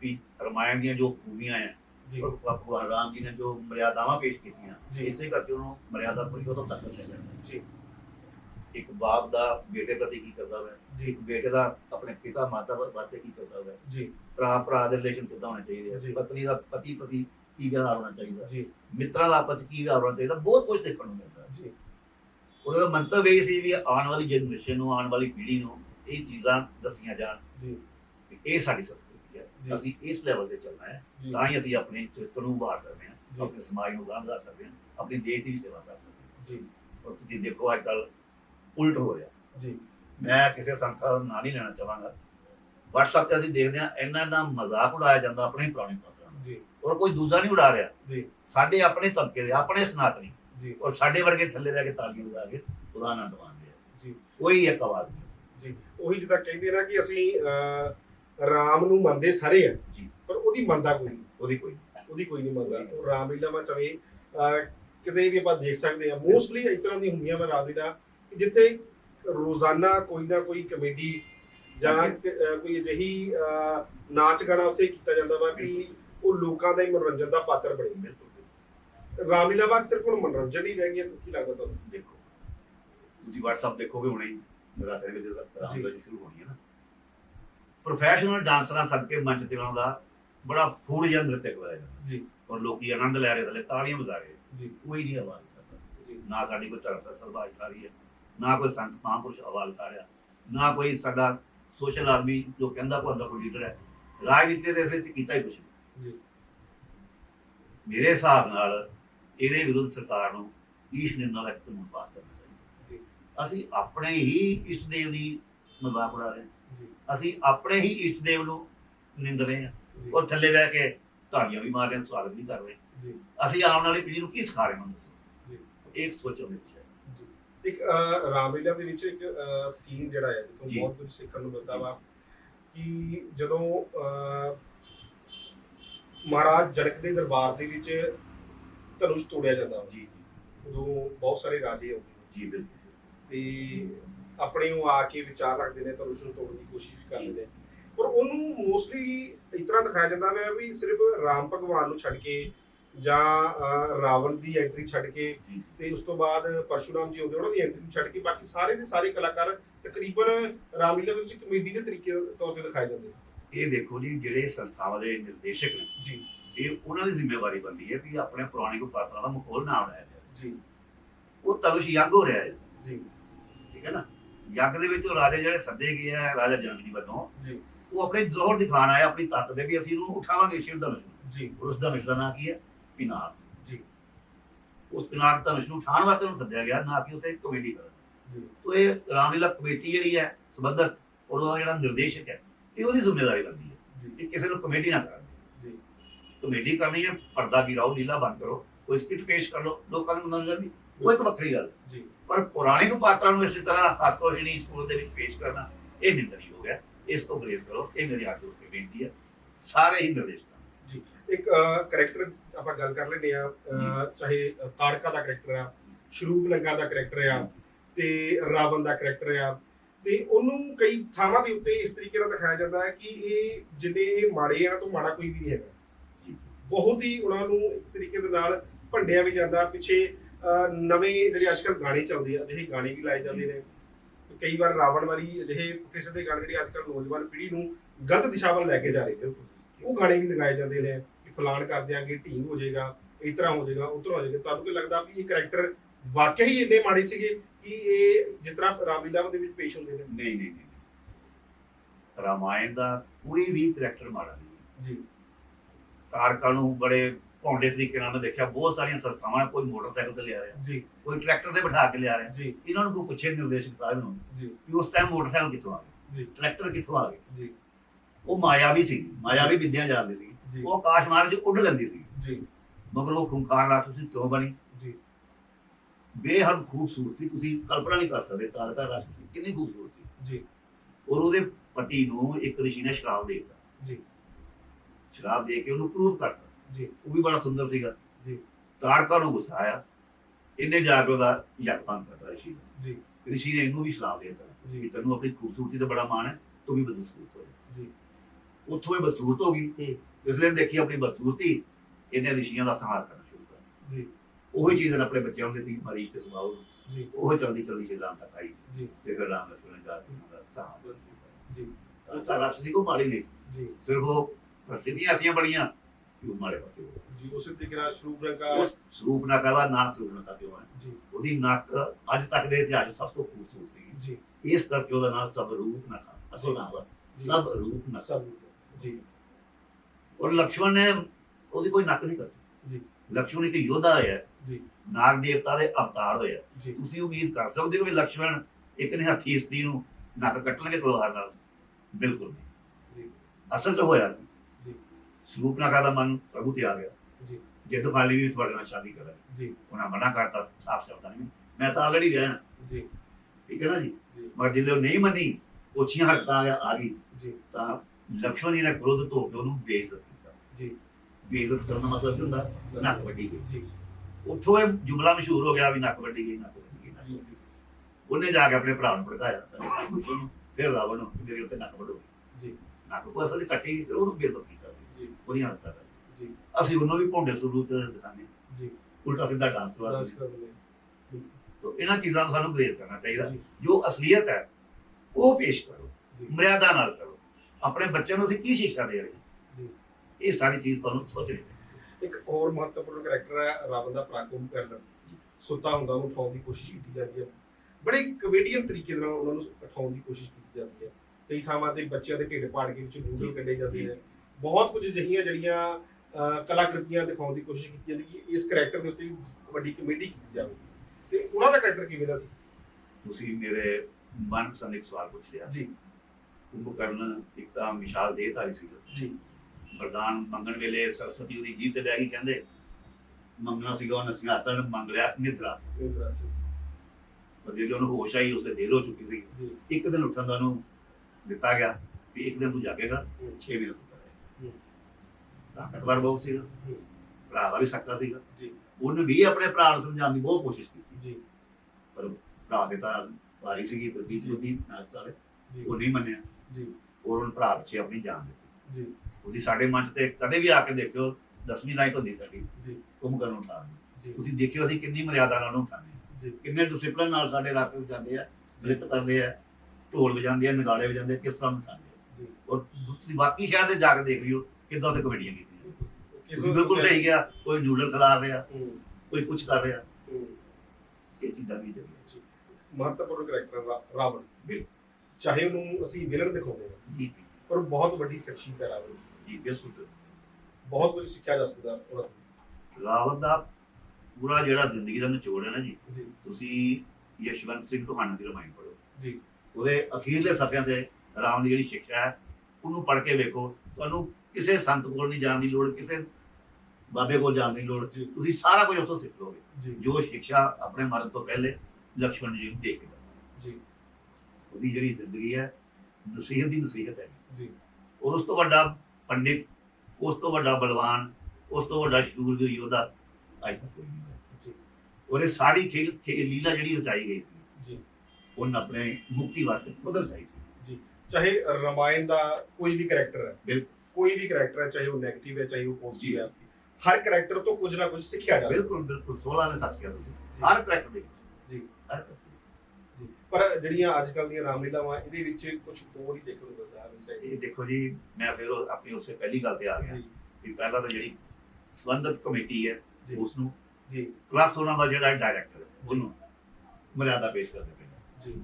ਵੀ ਰਮਾਇਣ ਦੀਆਂ ਜੋ ਖੂਬੀਆਂ ਹੈ ਜੀ। ਭਗਵਾਨ ਰਾਮ ਜੀ ਨੇ ਜੋ ਮਰਿਆਦਾਵਾਂ ਪੇਸ਼ ਕੀਤੀਆਂ। ਇਸੇ ਕਰਕੇ ਉਹਨੂੰ ਮਰਿਆਦਾ ਪੁਰਸ਼ੋਤਮ ਤੱਕ ਲੈ ਜਾਂਦਾ ਜੀ। ਇੱਕ ਬਾਪ ਦਾ ਬੇਟੇ ਪ੍ਰਤੀ ਕੀ ਕਰਦਾ ਹੈ ਜੀ। ਇੱਕ ਬੇਟੇ ਦਾ ਆਪਣੇ ਪਿਤਾ ਮਾਤਾ ਵਾਸਤੇ ਕੀ ਕਰਦਾ ਹੈ ਜੀ। ਭਰਾ ਭਰਾ ਦੇ ਰਿਲੇਸ਼ਨ ਕਿੱਦਾਂ ਹੋਣੇ ਚਾਹੀਦੇ। ਆ? ਪਤਨੀ ਦਾ ਪਤੀ ਪਤੀ ਕੀ ਵਿਵਹਾਰ ਹੋਣਾ ਚਾਹੀਦਾ? ਜੀ। ਮਿੱਤਰਾਂ ਦਾ ਆਪਸ ਕੀ ਵਿਵਹਾਰ ਹੋਣਾ ਚਾਹੀਦਾ? ਬਹੁਤ ਕੁਝ ਦੇਖਣ ਨੂੰ ਮਿਲਦਾ। ਜੀ। ਉਹਦਾ ਮੰਤਵ ਇਹ ਸੀ ਵੀ ਆਉਣ ਵਾਲੀ ਜਨਰੇਸ਼ਨ ਨੂੰ ਆਉਣ ਵਾਲੀ ਪੀੜ੍ਹੀ ਨੂੰ ਇਹ ਚੀਜ਼ਾਂ ਦੱਸੀਆਂ ਜਾਣ। ਜੀ। ਇਹ ਸਾਡੀ ਸੰਸਕ੍ਰਿਤੀ ਅਸੀਂ ਇਸ ਲੈਵਲ ਤੇ ਚੱਲਣਾ ਹੈ। ਜੀ। ਤਾਂ ਹੀ ਅਸੀਂ ਆਪਣੇ ਚਰਿੱਤਰ ਨੂੰ ਉਭਾਰ ਸਕਦੇ ਹਾਂ ਜੀ। ਆਪਣੇ ਸਮਾਜ ਨੂੰ ਉਭਾਰ ਸਕਦੇ ਹਾਂ ਆਪਣੀ ਦੇਸ਼ ਦੀ ਵੀ ਸੇਵਾ ਕਰ ਸਕਦੇ ਜੀ। ਹਾਂ ਔਰ ਤੁਸੀਂ ਦੇਖੋ ਅੱਜ ਕੱਲ ਉਲਟ ਹੋ ਰਿਹਾ। ਜੀ। ਮੈਂ ਕਿਸੇ ਸੰਸਥਾ ਦਾ ਨਾਂ ਨਹੀਂ ਲੈਣਾ ਚਾਹਾਂਗਾ। WhatsApp ਤੇ ਅਸੀਂ ਦੇਖਦੇ ਹਾਂ ਇੰਨਾ ਨਾ ਮਜ਼ਾਕ ਉਡਾਇਆ ਜਾਂਦਾ ਆਪਣੇ ਪੁਰਾਣੇ ਪਾਤਰਾਂ ਜੀ। ਔਰ ਕੋਈ ਦੂਜਾ ਨਹੀਂ ਉਡਾ ਰਿਹਾ। ਜੀ। ਸਾਡੇ ਆਪਣੇ ਤਬਕੇ ਦੇ ਆਪਣੇ ਸਨਾਤਨੀ। ਜੀ। ਔਰ ਸਾਡੇ ਵਰਗੇ ਥੱਲੇ ਰਹਿ ਕੇ ਤਾਲੀਆਂ ਵਜਾ ਕੇ ਉਹਦਾ ਆਨੰਦ ਮਾਣਦੇ ਆ। ਜੀ। ਕੋਈ ਇੱਕ ਆਵਾਜ਼ ਜੀ। ਉਹੀ ਜਿੱਦਾਂ ਕਹਿੰਦੇ ਨਾ ਕਿ ਅਸੀਂ ਰਾਮ ਨੂੰ ਮੰਨਦੇ ਸਾਰੇ ਆ। ਜੀ। ਪਰ ਉਹਦੀ ਮੰਨਦਾ ਕੋਈ ਨਹੀਂ। ਉਹਦੀ ਕੋਈ। ਉਹਦੀ ਕੋਈ ਨਹੀਂ ਮੰਨਦਾ। ਉਹ ਰਾਮਲੀਲਾ ਚਾਹੇ ਅਹ, ਕਿਤੇ ਵੀ ਆਪਾਂ ਦੇਖ ਸਕਦੇ ਆ। ਮੋਸਟਲੀ ਇਸ ਤਰ੍ਹਾਂ ਦੀ ਹੁੰਦੀਆਂ ਵਾ ਰਾਮਲੀਲਾ ਕਿ ਜਿੱਥੇ ਰੋਜ਼ਾਨਾ ਕੋਈ ਨਾ ਕੋਈ ਕਮੇਡੀ ਜਾਂ ਕੋਈ ਅਜਿਹੀ ਨਾਚ ਗਾਣਾ ਉੱਥੇ ਕੀਤਾ ਜਾਂਦਾ ਵਾ ਕਿ ਉਹ ਲੋਕਾਂ ਦਾ ਹੀ ਮਨੋਰੰਜਨ ਦਾ ਪਾਤਰ ਬਣੇ। ਬਿਲਕੁਲ ਰਾਮਲੀਲਾ ਬਾਅਦ ਸਿਰਫ ਹੁਣ ਮਨੋਰੰਜਨ ਹੀ ਰਹਿ ਗਿਆ ਕੀ ਲੱਗਦਾ ਤੁਹਾਨੂੰ। ਦੇਖੋ। ਤੁਸੀਂ WhatsApp ਦੇਖੋਗੇ ਹੁਣੇ ਹੀ। ਮੇਰਾ ਤੇਰੇ ਵਿੱਚ ਰਾਮ ਜੀ। ਦਾ ਸ਼ੁਰੂ ਹੋਣੀ ਹੈ ਨਾ। ਪ੍ਰੋਫੈਸ਼ਨਲ ਡਾਂਸਰਾਂ ਸਦਕੇ ਮੰਚ ਤੇ ਉਹਨਾਂ ਦਾ ਬੜਾ ਫੂਡ ਜਿਹਾ ਨ੍ਰਿਤ ਕਰਵਾਇਆ ਜਾਂਦਾ। ਜੀ। ਔਰ ਲੋਕੀ ਆਨੰਦ ਲੈ ਰਹੇ ਥੱਲੇ ਤਾਲੀਆਂ ਵਜਾ ਰਹੇ। ਜੀ। ਕੋਈ ਨਹੀਂ ਆਵਾਜ਼ ਕਰਦਾ ਜੀ। ਨਾ ਸਾਡੀ ਕੋਈ ਧਰਮ ਸਰਬਾਜ ਕਰ ਰਹੀ ਹੈ ਨਾ ਕੋਈ ਸੰਤ ਮਹਾਂਪੁਰਸ਼ ਆਵਾਜ਼ ਕਰ ਰਿਹਾ ਨਾ ਕੋਈ ਸਾਡਾ ਸੋਸ਼ਲ ਆਦਮੀ ਜੋ ਕਹਿੰਦਾ ਕੋਈ ਅੰਦਰ ਕੋਈ ਲੀਡਰ ਹੈ ਰਾਜਨੀਤੀ ਦੇ ਵਿੱਚ ਕੀਤਾ ਹੀ ਨਹੀਂ। ਜੀ। ਮੇਰੇ ਹਿਸਾਬ ਨਾਲ ਇਹਦੇ ਵਿਰੁੱਧ ਸਰਕਾਰ ਨੂੰ ਈਸ਼ ਨਿੰਦਾ ਦਾ ਕਾਨੂੰਨ ਪਾਸ ਕਰਨਾ ਚਾਹੀਦਾ। ਜੀ। ਅਸੀਂ ਆਪਣੇ ਹੀ ਇਸ਼ਟ ਦੇਵ ਦੀ ਮਜ਼ਾਕ ਉਡਾ ਰਹੇ ਹਾਂ। ਅਸੀਂ ਆਪਣੇ ਹੀ ਇਸ਼ਟ ਦੇਵ ਨੂੰ ਨਿੰਦ ਰਹੇ ਹਾਂ। ਔਰ ਥੱਲੇ ਬਹਿ ਕੇ ਤਾੜੀਆਂ ਵੀ ਮਾਰ ਰਹੇ ਹਾਂ ਸਵਾਗਤ ਵੀ ਕਰ ਰਹੇ। ਜੀ। ਅਸੀਂ ਆਉਣ ਵਾਲੀ ਪੀੜ੍ਹੀ ਨੂੰ ਕੀ ਸਿਖਾ ਰਹੇ ਹਾਂ ਦੱਸੋ ਜੀ। ਇੱਕ ਸੋਚੋ ਵਿੱਚ ਜੀ। ਇੱਕ ਰਾਮਲੀਲਾ ਦੇ ਵਿੱਚ ਇੱਕ ਸੀਨ ਜਿਹੜਾ ਹੈ ਜਿੱਥੋਂ। ਬਹੁਤ ਕੁਝ ਸਿੱਖਣ ਨੂੰ ਮਿਲਦਾ ਵਾ ਕਿ ਜਦੋਂ ਮਹਾਰਾਜ ਜਨਕ ਦੇ ਦਰਬਾਰ ਦੇ ਵਿੱਚ ਧਨੁਸ਼ ਤੋੜਿਆ ਜਾਂਦਾ। ਜੀ। ਉਦੋਂ ਬਹੁਤ ਸਾਰੇ ਰਾਜੇ ਆਉਂਦੇ ਜੀ ਬਿਲਕੁਲ। ਤੇ ਆਪਣੇ ਉਹ ਆ ਕੇ ਵਿਚਾਰ ਰੱਖਦੇ ਨੇ ਧਨੁਸ਼ ਨੂੰ ਤੋੜਨ ਦੀ ਕੋਸ਼ਿਸ਼ ਕਰਦੇ ਨੇ। ਪਰ ਉਹਨੂੰ ਮੋਸਟਲੀ ਇਸ ਤਰ੍ਹਾਂ ਦਿਖਾਇਆ ਜਾਂਦਾ ਹੈ ਵੀ ਸਿਰਫ ਰਾਮ ਭਗਵਾਨ ਨੂੰ ਛੱਡ ਕੇ ਜਾਂ ਰਾਵਣ ਦੀ ਐਂਟਰੀ ਛੱਡ ਕੇ ਤੇ ਉਸ ਤੋਂ ਬਾਅਦ ਪਰਸ਼ੂਰਾਮ ਜੀ ਆਉਂਦੇ ਉਹਨਾਂ ਦੀ ਐਂਟਰੀ ਨੂੰ ਛੱਡ ਕੇ ਬਾਕੀ ਸਾਰੇ ਦੇ ਸਾਰੇ ਕਲਾਕਾਰ ਤਕਰੀਬਨ ਰਾਮਲੀਲਾ ਦੇ ਵਿੱਚ ਕਮੇਡੀ ਦੇ ਤਰੀਕੇ ਤੌਰ ਤੇ ਦਿਖਾਏ ਜਾਂਦੇ ਨੇ। ਇਹ ਦੇਖੋ ਜੀ ਜਿਹੜੇ ਸੰਸਥਾਵਾਂ ਦੇ ਨਿਰਦੇਸ਼ਕ ਨੇ ਜੀ। ਇਹ ਉਹਨਾਂ ਦੀ ਜ਼ਿੰਮੇਵਾਰੀ ਬਣਦੀ ਹੈ ਕਿ ਆਪਣੇ ਪੁਰਾਣੇ ਕੋ ਪਾਤਰਾਂ ਦਾ ਮਖੌਲ ਨਾ ਬਣਾਇਆ ਜਾਏ ਜੀ। ਉਹ ਤਲੁਸ਼ ਯੱਗ ਹੋ ਰਿਹਾ ਹੈ। ਜੀ। ਠੀਕ ਹੈ ਨਾ? ਯੱਗ ਦੇ ਵਿੱਚ ਉਹ ਰਾਜੇ ਜਿਹੜੇ ਸੱਦੇ ਗਏ ਆ ਰਾਜਾ ਜਨਕ ਜੀ ਵੱਲੋਂ ਜੀ। ਉਹ ਆਪਣੇ ਜ਼ੋਰ ਦਿਖਾਣ ਆਇਆ ਆਪਣੀ ਤਾਕਤ ਦੇ ਵੀ ਅਸੀਂ ਇਹਨੂੰ ਉਠਾਵਾਂਗੇ ਸ਼ਿਵ ਨੂੰ। ਜੀ। ਉਸ ਦਾ ਨਾਂ ਕੀ ਹੈ? ਪਿਨਾਕ। ਜੀ। ਉਸ ਪਿਨਾਕ ਧਨੁਸ਼ ਨੂੰ ਉਠਾਉਣ ਵਾਸਤੇ ਉਹਨੂੰ ਸੱਦਿਆ ਗਿਆ ਨਾ ਕਿ ਉੱਤੇ ਕਮੇਡੀ ਕਰਨ। ਜੀ। ਤੋ ਇਹ ਰਾਮਲੀਲਾ ਕਮੇਟੀ ਜਿਹੜੀ ਹੈ ਸੰਬੰਧਤ ਉਹਦਾ ਜਿਹੜਾ ਨਿਰਦੇਸ਼ਕ ਹੈ ਇਹ ਉਹਦੀ ਜ਼ਿੰਮੇਵਾਰੀ ਬਣਦੀ ਹੈ ਜੀ। ਕਿ ਕਿਸੇ ਨੂੰ ਕਮੇਡੀ ਨਾ ਕਰਨ। ਜੀ। ਕਮੇਡੀ ਕਰਨੀ ਹੈ ਪਰਦਾ ਗਿਰਾਓ ਲੀਲਾ ਬੰਦ ਕਰੋ ਕੋਈ ਸਕਿੱਟ ਪੇਸ਼ ਕਰ ਲਓ ਲੋਕਾਂ ਨੂੰ ਮਨੋਰੰਜਨ ਦੀ ਉਹ ਇੱਕ ਵੱਖਰੀ ਗੱਲ। ਜੀ। ਪਰ ਪੁਰਾਣੇ ਕੁ ਪਾਤਰਾਂ ਨੂੰ ਇਸੇ ਤਰ੍ਹਾਂ ਹਾਸੋਹੀਣੀ ਸੂਰਤ ਦੇ ਵਿੱਚ ਪੇਸ਼ ਕਰਨਾ ਇਹ ਨਿੰਦਨੀ ਹੋ ਗਿਆ। ਇਸ ਤੋਂ ਗਰੇਜ਼ ਕਰੋ ਇਹ ਮੇਰੀ ਹੱਥ ਉੱਤੇ ਬੇਨਤੀ ਹੈ। ਸਾਰੇ ਹੀ ਨਿਰਦੇਸ਼ਕਾਂ ਨੂੰ। ਇੱਕ ਕੈਰੈਕਟਰ ਆਪਾਂ ਗੱਲ ਕਰ ਲੈਂਦੇ ਆ ਚਾਹੇ ਤਾੜਕਾ ਦਾ ਕੈਰੈਕਟਰ ਆ ਸ਼ਰੂਪ ਲੰਕਾ ਦਾ ਕੈਰੈਕਟਰ ਆ ਤੇ ਰਾਵਣ ਦਾ ਕੈਰੈਕਟਰ ਆ ਤੇ ਉਹਨੂੰ ਕਈ ਥਾਵਾਂ ਦੇ ਉੱਤੇ ਇਸ ਤਰੀਕੇ ਨਾਲ ਦਿਖਾਇਆ ਜਾਂਦਾ ਹੈ ਕਿ ਇਹ ਜਿੰਨੇ ਮਾੜੇ ਆ ਤੋਂ ਮਾੜਾ ਕੋਈ ਵੀ ਨਹੀਂ ਹੈਗਾ। ਜੀ। ਬਹੁਤ ਹੀ ਉਹਨਾਂ ਨੂੰ ਇੱਕ ਤਰੀਕੇ ਦੇ ਨਾਲ ਭੰਡਿਆ ਵੀ ਜਾਂਦਾ ਪਿੱਛੇ ਨਵੇਂ ਜਿਹੜੇ ਅੱਜਕੱਲ ਗਾਣੇ ਚੱਲਦੇ ਆ ਅਜਿਹੇ ਗਾਣੇ ਵੀ ਲਾਏ ਜਾਂਦੇ ਨੇ। ਕਈ ਵਾਰ ਰਾਵਣ ਵਾਲੀ ਅਜਿਹੇ ਪੁੱਠੇ ਸਿੱਧੇ ਗਾਣੇ ਜਿਹੜੇ ਅੱਜਕੱਲ ਨੌਜਵਾਨ ਪੀੜ੍ਹੀ ਨੂੰ ਗਲਤ ਦਿਸ਼ਾ ਵੱਲ ਲੈ ਕੇ ਜਾ ਰਹੇ ਨੇ। ਉਹ ਗਾਣੇ ਵੀ ਲਗਾਏ ਜਾਂਦੇ ਨੇ ਕਿ ਫਲਾਣ ਕਰ ਦਿਆਂਗੇ ਢੀਂਗ ਹੋ ਜਾਏਗਾ ਇਸ ਤਰ੍ਹਾਂ ਹੋ ਜਾਏਗਾ ਉਸ ਤਰ੍ਹਾਂ ਹੋ ਜਾਏਗਾ। ਤੁਹਾਨੂੰ ਕੀ ਲੱਗਦਾ ਵੀ ਇਹ ਕੈਰੈਕਟਰ ਵਾਕਿਆ ਹੀ ਇੰਨੇ ਮਾੜੇ ਸੀਗੇ ਕਿ ਇਹ ਜਿਸ ਤਰ੍ਹਾਂ ਰਾਮਲੀਲਾ ਦੇ ਵਿੱਚ ਪੇਸ਼ ਹੁੰਦੇ ਨੇ? ਨਹੀਂ ਨਹੀਂ ਨਹੀਂ। ਰਾਮਾਇਣ ਦਾ ਕੋਈ ਵੀ ਕਰੈਕਟਰ ਮਾੜਾ ਨਹੀਂ ਜੀ। ਤਾਰਕਾਂ ਨੂੰ ਬੜੇ ਭੌਂਡੇ ਤਰੀਕੇ ਨਾਲ ਮੈਂ ਦੇਖਿਆ ਬਹੁਤ ਸਾਰੀਆਂ ਸੰਸਥਾਵਾਂ ਕੋਈ ਮੋਟਰਸਾਈਕਲ ਤੇ ਲਿਆ ਰਿਹਾ ਜੀ। ਕੋਈ ਟਰੈਕਟਰ ਤੇ ਬਿਠਾ ਕੇ ਲਿਆ ਰਿਹਾ। ਜੀ। ਇਹਨਾਂ ਨੂੰ ਕੋਈ ਪੁੱਛੇ ਨਿਰਦੇਸ਼ਕ ਸਾਹਿਬ ਨੂੰ ਜੀ। ਕਿ ਉਸ ਟਾਈਮ ਮੋਟਰਸਾਈਕਲ ਕਿੱਥੋਂ ਆ ਗਏ ਜੀ। ਟਰੈਕਟਰ ਕਿੱਥੋਂ ਆ ਗਏ ਜੀ। ਉਹ ਮਾਇਆਵੀ ਸੀ ਮਾਇਆਵੀ ਵਿਦਿਆ ਜਾਣਦੀ ਸੀ। ਉਹ ਆਕਾਸ਼ ਮਾਰਗ ਉੱਡ ਲੈਂਦੀ ਸੀ। ਜੀ। ਮਗਰ ਉਹ ਖੁੰਖਾਰ ਰਾਖਸ਼ ਕਿਉਂ ਬਣੀ? ਜੀ। ਬੇਹੱਦ ਖੂਬਸੂਰਤ ਸੀ। ਤੁਸੀਂ ਕਲਪਨਾ ਨਹੀਂ ਕਰ ਸਕਦੇ ਤਾਰਕਾ ਰਾਖਸ਼ ਕਿੰਨੀ ਖੂਬਸੂਰਤ ਸੀ। ਜੀ। ਔਰ ਉਹਦੇ ਪਤੀ ਨੂੰ ਇੱਕ ਰਿਸ਼ੀ ਨੇ ਸ਼ਰਾਬ ਦੇ ਦਿੱਤਾ। ਜੀ। ਸ਼ਰਾਬ ਦੇ ਕੇ ਉਹਨੂੰ ਪ੍ਰੂਫ ਕਰਤਾ। ਜੀ। ਉਹ ਵੀ ਬੜਾ ਸੁੰਦਰ ਸੀਗਾ। ਜੀ। ਤਾੜਕਾ ਨੂੰ ਗੁੱਸਾ ਇਹਨੇ ਜਾ ਕੇ ਉਹਦਾ ਯਕਪਾਨ ਕਰਤਾ ਰਿਸ਼ੀ ਜੀ। ਰਿਸ਼ੀ ਨੇ ਇਹਨੂੰ ਵੀ ਸਲਾਹ ਦੇ ਦਿੱਤਾ ਜੀ। ਤੈਨੂੰ ਆਪਣੀ ਖੂਬਸੂਰਤੀ ਦਾ ਬੜਾ ਮਾਣ ਹੈ ਤੂੰ ਵੀ ਬਦਸੂਰਤ ਹੋ ਜੀ। ਉੱਥੋਂ ਇਹ ਬਦਸੂਰਤ ਹੋ ਗਈ। ਇਸ ਲਈ ਦੇਖੀ ਆਪਣੀ ਬਦਸੂਰਤੀ ਇਹਨੇ ਰਿਸ਼ੀਆਂ ਦਾ ਸਹਾਰ ਕਰਨਾ ਸ਼ੁਰੂ ਕਰ ਜੀ। ਉਹੀ ਚੀਜ਼ ਨੇ ਆਪਣੇ ਬੱਚਿਆਂ ਨੂੰ ਦਿੱਤੀ ਮਰੀਜ਼ ਤੇ ਸੁਣਾਓ ਜੀ। ਉਹ ਚਲਦੀ ਚਲਦੀ ਸ਼ਿਲਾਮ ਤੱਕ ਆਈ। ਜੀ। ਫਿਰ ਰਾਮ ਲਖਣ ਦਾ ਸਹਾਰ ਜੀ। ਤਾਂ ਰਾਤ ਕੋ ਮਾਰੀ ਨਹੀਂ। ਜੀ। ਸਿਰਫ ਉਹ ਪ੍ਰਸਿੱਧੀਆਂ ਆਸੀਆਂ ਬੜੀਆਂ ਪਾਸੇ ਹੋ ਗਏ। ਜੀ ਉਸੇ ਤਰੀਕੇ ਨਾਲ ਸ਼ਰੂਪ ਰੰਗਾ ਉਸ ਸਰੂਪ ਨਾਕਾ ਦਾ ਨਾਂ ਸਰੂਪ ਨਾਕਾ ਕਿਉਂ ਹੈ ਜੀ ਉਹਦੀ ਨੱਕ ਅੱਜ ਤੱਕ ਦੇ ਇਤਿਹਾਸ 'ਚ ਸਭ ਤੋਂ ਖੂਬਸੂਰਤ ਸੀ ਜੀ ਇਸ ਕਰਕੇ ਉਹਦਾ ਨਾਮ ਸਭ ਰੂਪ ਨਾਕਾ ਅਸਲ ਨਾਮ ਜੀ। ਸਭ ਰੂਪ ਨਾਕਾ ਸਭ ਜੀ ਔਰ ਲਕਸ਼ਮਣ ਨੇ ਉਹਦੀ ਕੋਈ ਨੱਕ ਨਹੀਂ ਕੱਟੀ ਜੀ ਲਕਸ਼ਮਣ ਇੱਕ ਯੋਧਾ ਹੈ ਜੀ ਨਾਗ ਦੇਵਤਾ ਦੇ ਅਵਤਾਰ ਹੋਇਆ ਜੀ ਤੁਸੀਂ ਉਮੀਦ ਕਰ ਸਕਦੇ ਹੋ ਵੀ ਲਕਸ਼ਮਣ ਇੱਕ ਨੇ ਹੱਥੀ ਇਸਤਰੀ ਨੂੰ ਨੱਕ ਕੱਟਣਗੇ ਤਲਵਾਰ ਨਾਲ ਬਿਲਕੁਲ ਨਹੀਂ ਜੀ ਅਸਲ 'ਚ ਹੋਇਆ ਨਹੀਂ ਸਰੂਪ ਨਾਕਾ ਦਾ ਮਨ ਪ੍ਰਭੂ ਤੇ ਆ ਗਿਆ। ਜੀ। ਜੇ ਖਾਲੀ ਵੀ ਤੁਹਾਡੇ ਨਾਲ ਸ਼ਾਦੀ ਕਰਾਂ ਜੀ। ਉਹਨਾਂ ਮਨਾ ਕਰਤਾ ਸਾਫ਼ ਸ਼ਬਦਾਂ ਨਹੀਂ ਮੈਂ ਤਾਂ ਆਲਰੇਡੀ ਰਿਹਾ ਜੀ। ਠੀਕ ਹੈ ਨਾ ਜੀ? ਮਰ ਜਦੋਂ ਨਹੀਂ ਮੰਨੀ ਉੱਚੀਆਂ ਹਰਕਤਾਂ ਆ ਆ ਗਈ। ਜੀ। ਤਾਂ ਲਕਸ਼ਮਣ ਜੀ ਨੇ ਕ੍ਰੋਧ ਧੋ ਕੇ ਉਹਨੂੰ ਬੇਇੱਜ਼ਤ ਕੀਤਾ। ਜੀ। ਬੇਇੱਜ਼ਤ ਕਰਨ ਦਾ ਮਤਲਬ ਕੀ ਹੁੰਦਾ? ਨੱਕ ਵੱਡੀ ਗਈ। ਜੀ। ਉੱਥੋਂ ਇਹ ਜੁਮਲਾ ਮਸ਼ਹੂਰ ਹੋ ਗਿਆ ਵੀ ਨੱਕ ਵੱਡੀ ਗਈ ਨੱਕ ਵੱਡੀ ਗਈ ਵੱਡੀ। ਉਹਨੇ ਜਾ ਕੇ ਆਪਣੇ ਭਰਾ ਨੂੰ ਭੜਕਾਇਆ। ਉਹਨੂੰ ਫਿਰ ਰਾਵਣ ਨੂੰ ਮੇਰੇ ਉੱਤੇ ਨੱਕ ਵੱਢੋ। ਜੀ। ਨੱਕ ਕੋ ਅਸਲ 'ਚ ਕੱਟੀ ਸੀ ਉਹਨੂੰ ਬੇਇੱਜ਼ਤ ਜੀ। ਉਹਦੀਆਂ ਹਰਕਤਾਂ ਦਾ ਜੀ। ਅਸੀਂ ਉਹਨੂੰ ਵੀ ਭੋਂਡੇ ਸਰੂਪ ਤੇ ਦਿਖਾਉਂਦੇ। ਜੀ। ਉਲਟਾ ਸਿੱਧਾ ਡਾਂਸ ਕਰਵਾ ਦਿੰਦੇ ਤੋ ਇਹਨਾਂ ਚੀਜ਼ਾਂ ਨੂੰ ਸਾਨੂੰ ਗ੍ਰੇਜ਼ ਕਰਨਾ ਚਾਹੀਦਾ। ਜੀ। ਅਸਲੀਅਤ ਹੈ ਉਹ ਪੇਸ਼ ਕਰੋ। ਮਰਿਆਦਾ ਨਾਲ ਕਰੋ। ਆਪਣੇ ਬੱਚਿਆਂ ਨੂੰ ਅਸੀਂ ਕੀ ਸਿੱਖਿਆ ਦੇ ਰਹੇ ਹਾਂ? ਜੀ। ਇਹ ਸਾਰੀ ਚੀਜ਼ ਤੁਹਾਨੂੰ ਸੋਚਣੀ ਇੱਕ ਹੋਰ ਮਹੱਤਵਪੂਰਨ ਕਰੈਕਟਰ ਹੈ ਰਾਵਣ ਦਾ ਪਰਾਕਰਮ ਕਰਨ। ਸੁੱਤਾ ਹੁੰਦਾ ਉਹਨੂੰ ਉਠਾਉਣ ਦੀ ਕੋਸ਼ਿਸ਼ ਕੀਤੀ ਜਾਂਦੀ ਹੈ। ਬੜੇ ਕਮੇਡੀਅਨ ਤਰੀਕੇ ਨਾਲ ਉਹਨਾਂ ਨੂੰ ਉਠਾਉਣ ਦੀ ਕੋਸ਼ਿਸ਼ ਕੀਤੀ ਜਾਂਦੀ ਹੈ। ਕਈ ਥਾਵਾਂ ਤੇ ਬੱਚਿਆਂ ਦੇ ਢਿੱਡ ਪਾੜ ਕੇ ਵਿੱਚ ਨੂਡਲ ਕੱਢੇ ਜਾਂਦੇ ਨੇ। ਬਹੁਤ ਕੁਝ ਅਜਿਹੀਆਂ ਜਿਹੜੀਆਂ ਕਲਾਕ੍ਰਿਤੀਆਂ ਦਿਖਾਉਣ ਦੀ ਕੋਸ਼ਿਸ਼ ਕੀਤੀ ਜਾਂਦੀ ਕਿ ਇਸ ਕਰੈਕਟਰ ਦੇ ਉੱਤੇ ਵੀ ਵੱਡੀ ਕਮੇਡੀ ਕੀਤੀ ਜਾਵੇ। ਤੇ ਉਹਨਾਂ ਦਾ ਕਰੈਕਟਰ ਕਿਵੇਂ ਦਾ ਸੀ? ਤੁਸੀਂ ਮੇਰੇ ਮਨਪਸੰਦ ਇੱਕ ਸਵਾਲ ਪੁੱਛ ਲਿਆ। ਜੀ। ਕੁੰਭਕਰਨ ਇੱਕ ਤਾਂ ਵਿਸ਼ਾਲ ਦੇਹਧਾਰੀ ਸੀ। ਜੀ। ਵਰਦਾਨ ਮੰਗਣ ਵੇਲੇ ਸਰਸਵਤੀ ਉਹਦੀ ਜੀਭ ਤੇ ਲੈ ਗਈ ਕਹਿੰਦੇ ਮੰਗਣਾ ਸੀਗਾ ਉਹਨੇ ਸਿੰਘਾਸਨ ਮੰਗ ਲਿਆ ਨਿਦਰਾ ਸੀ। ਇਹ ਤਰ੍ਹਾਂ ਸੀ। ਪਰ ਜਦੋਂ ਉਹਨੂੰ ਹੋਸ਼ ਆਈ ਉਸਦੇ ਦੇਰ ਹੋ ਚੁੱਕੀ ਸੀ। ਜੀ। ਇੱਕ ਦਿਨ ਉੱਠਣ ਦਾ ਉਹਨੂੰ ਦਿੱਤਾ ਗਿਆ ਵੀ ਇੱਕ ਦਿਨ ਤੂੰ ਜਾਗੇਗਾ ਹੂੰ, 6 ਮਹੀਨੇ ਤਾਕਤਵਰ ਬਹੁਤ ਸੀਗਾ। ਭਰਾ ਦਾ ਵੀ ਸੱਕਾ ਸੀਗਾ। ਜੀ। ਉਹਨੇ ਵੀ ਆਪਣੇ ਭਰਾ ਨੂੰ ਸਮਝਾਉਣ ਦੀ ਬਹੁਤ ਕੋਸ਼ਿਸ਼ ਕੀਤੀ। ਜੀ। ਪਰ ਭਰਾ ਦੇ ਤਾਂ ਵਾਰੀ ਸੀਗੀ ਪ੍ਰਤੀ ਬੁੱਧੀ ਨਾਸ ਵਾਲੇ ਜੀ। ਉਹ ਨਹੀਂ ਮੰਨਿਆ। ਜੀ। ਔਰ ਉਹਨ ਭਰਾ ਪਿੱਛੇ ਆਪਣੀ ਜਾਨ ਦਿੱਤੀ ਜੀ। ਤੁਸੀਂ ਸਾਡੇ ਮੰਚ ਤੇ ਕਦੇ ਵੀ ਆ ਕੇ ਦੇਖਿਓ ਦਸਵੀਂ ਨਾਈਟ ਹੁੰਦੀ ਸਾਡੀ ਜੀ। ਕੁੰਭ ਕਰਨ ਉਠਾ ਜੀ। ਤੁਸੀਂ ਦੇਖਿਓ ਅਸੀਂ ਕਿੰਨੀ ਮਰਿਆਦਾ ਨਾਲ ਉਹਨੂੰ ਉਠਾਉਂਦੇ ਜੀ। ਕਿੰਨੇ ਡਿਸਪਲਿਨ ਨਾਲ ਸਾਡੇ ਇਲਾਕੇ ਵਿੱਚ ਜਾਂਦੇ ਆ ਨ੍ਰਿਤ ਕਰਦੇ ਆ ਢੋਲ ਵਜਾਉਂਦੇ ਆ ਨਗਾੜੇ ਵਜਾਉਂਦੇ ਕਿਸ ਤਰ੍ਹਾਂ ਉਠਾਉਂਦੇ ਆ। ਜੀ। ਔਰ ਤੁਸੀਂ ਬਾਕੀ ਸ਼ਹਿਰ ਦੇ ਜਾ ਕੇ ਦੇਖ ਲਿਓ ਕਿੱਦਾਂ ਤੇ ਕਮੇਡੀਆਂ ਕੀਤੀਆਂ ਤੁਸੀਂ ਬਿਲਕੁਲ ਸਹੀ ਗਿਆ ਕੋਈ ਨਿਊਡਲ ਖਿਲਾ ਰਿਹਾ ਕੋਈ ਕੁਝ ਕਰ ਰਿਹਾ। ਇਹ ਚੀਜ਼ਾਂ ਵੀ ਜਿਹੜੀਆਂ। ਮਹੱਤਵਪੂਰਨ ਕਰੈਕਟਰ ਰਾਵਣ। ਬਿਲਕੁਲ। ਚਾਹੇ ਉਹਨੂੰ ਅਸੀਂ ਵਿਲਨ ਦਿਖਾਉਂਦੇ ਹਾਂ ਜੀ ਜੀ, ਪਰ ਉਹ ਬਹੁਤ ਵੱਡੀ ਸ਼ਖਸੀਅਤ ਹੈ ਰਾਵਣ ਜੀ ਬਿਲਕੁਲ। ਬਹੁਤ ਕੁਝ ਸਿੱਖਿਆ ਜਾ ਸਕਦਾ ਉਹਨਾਂ ਤੋਂ। ਰਾਵਣ ਦਾ ਪੂਰਾ ਜਿਹੜਾ ਜ਼ਿੰਦਗੀ ਦਾ ਨਿਚੋੜ ਹੈ ਨਾ ਜੀ ਤੁਸੀਂ ਯਸ਼ਵੰਤ ਸਿੰਘ ਟੋਹਾਣਾ ਦੀ ਰਮਾਇਣ ਪੜ੍ਹੋ। ਜੀ। ਉਹਦੇ ਅਖੀਰਲੇ ਸਫ਼ਿਆਂ ਤੇ ਰਾਮ ਦੀ ਜਿਹੜੀ ਸਿੱਖਿਆ ਹੈ ਉਹਨੂੰ ਪੜ੍ਹ ਕੇ ਵੇਖੋ ਤੁਹਾਨੂੰ ਕਿਸੇ ਸੰਤ ਕੋਲ ਨਹੀਂ ਜਾਣ ਦੀ ਲੋੜ ਕਿਸੇ ਬਾਬੇ ਕੋਲ ਜਾਣ ਦੀ ਲੋੜ। ਜੀ। ਤੁਸੀਂ ਸਾਰਾ ਕੁਝ ਉੱਥੋਂ ਸਿੱਖ ਲਓਗੇ ਜੀ। ਜੋ ਸਿੱਖਿਆ ਆਪਣੇ ਮਰਨ ਤੋਂ ਪਹਿਲੇ ਲਕਸ਼ਮਣ ਜੀ ਨੂੰ ਦੇ ਕੇ। ਜੀ। ਉਹਦੀ ਜਿਹੜੀ ਜ਼ਿੰਦਗੀ ਹੈ ਨਸੀਹਤ ਦੀ ਨਸੀਹਤ ਹੈ। ਜੀ। ਔਰ ਉਸ ਤੋਂ ਵੱਡਾ ਪੰਡਿਤ ਉਸ ਤੋਂ ਵੱਡਾ ਬਲਵਾਨ ਉਸ ਤੋਂ ਵੱਡਾ ਸ਼ੂਰਵੀਰ ਯੋਧਾ ਅੱਜ ਤੱਕ ਕੋਈ ਨਹੀਂ ਜੀ। ਔਰ ਇਹ ਸਾਰੀ ਖੇਲ ਲੀਲਾ ਜਿਹੜੀ ਰਚਾਈ ਗਈ ਸੀ ਜੀ। ਉਹਨ ਆਪਣੇ ਮੁਕਤੀ ਵਾਸਤੇ ਬਦਲ ਜਾਈ ਸੀ। ਚਾਹੇ ਰਮਾਇਣ ਦਾ ਕੋਈ ਵੀ ਕਰੈਕਟਰ ਹੈ ਬਿਲਕੁਲ। ਕੋਈ ਵੀ ਕਰੈਕਟਰ ਹੈ ਚਾਹੇ ਉਹ 네ਗੇਟਿਵ ਹੈ ਚਾਹੇ ਉਹ ਪੋਜ਼ਿਟਿਵ ਹੈ ਹਰ ਕਰੈਕਟਰ ਤੋਂ ਕੁਝ ਨਾ ਕੁਝ ਸਿੱਖਿਆ ਜਾ ਸਕਦਾ ਬਿਲਕੁਲ ਬਿਲਕੁਲ 16 ਨੇ ਸੱਚ ਕਿਹਾ ਤੁਸੀਂ। ਹਰ ਕਰੈਕਟਰ ਦੇ ਜੀ ਹਰ ਜੀ ਪਰ ਜਿਹੜੀਆਂ ਅੱਜ ਕੱਲ ਦੀਆਂ ਰਾਮਲੀਲਾਵਾਂ ਇਹਦੇ ਵਿੱਚ ਕੁਝ ਹੋਰ ਹੀ ਦੇਖਣ ਨੂੰ ਮਿਲਦਾ ਹੈ। ਇਹ ਦੇਖੋ ਜੀ ਮੈਂ ਫਿਰ ਆਪਣੀ ਉਸੇ ਪਹਿਲੀ ਗੱਲ ਤੇ ਆ ਗਿਆ ਵੀ ਪਹਿਲਾਂ ਤਾਂ ਜਿਹੜੀ ਸੰਬੰਧਿਤ ਕਮੇਟੀ ਹੈ। ਉਸ ਨੂੰ ਜੀ ਪਲੱਸ ਉਹਨਾਂ ਦਾ ਜਿਹੜਾ ਡਾਇਰੈਕਟਰ ਉਹਨੂੰ ਮਰਿਆਦਾ ਪੇਸ਼ ਕਰਦੇ ਨੇ। ਜੀ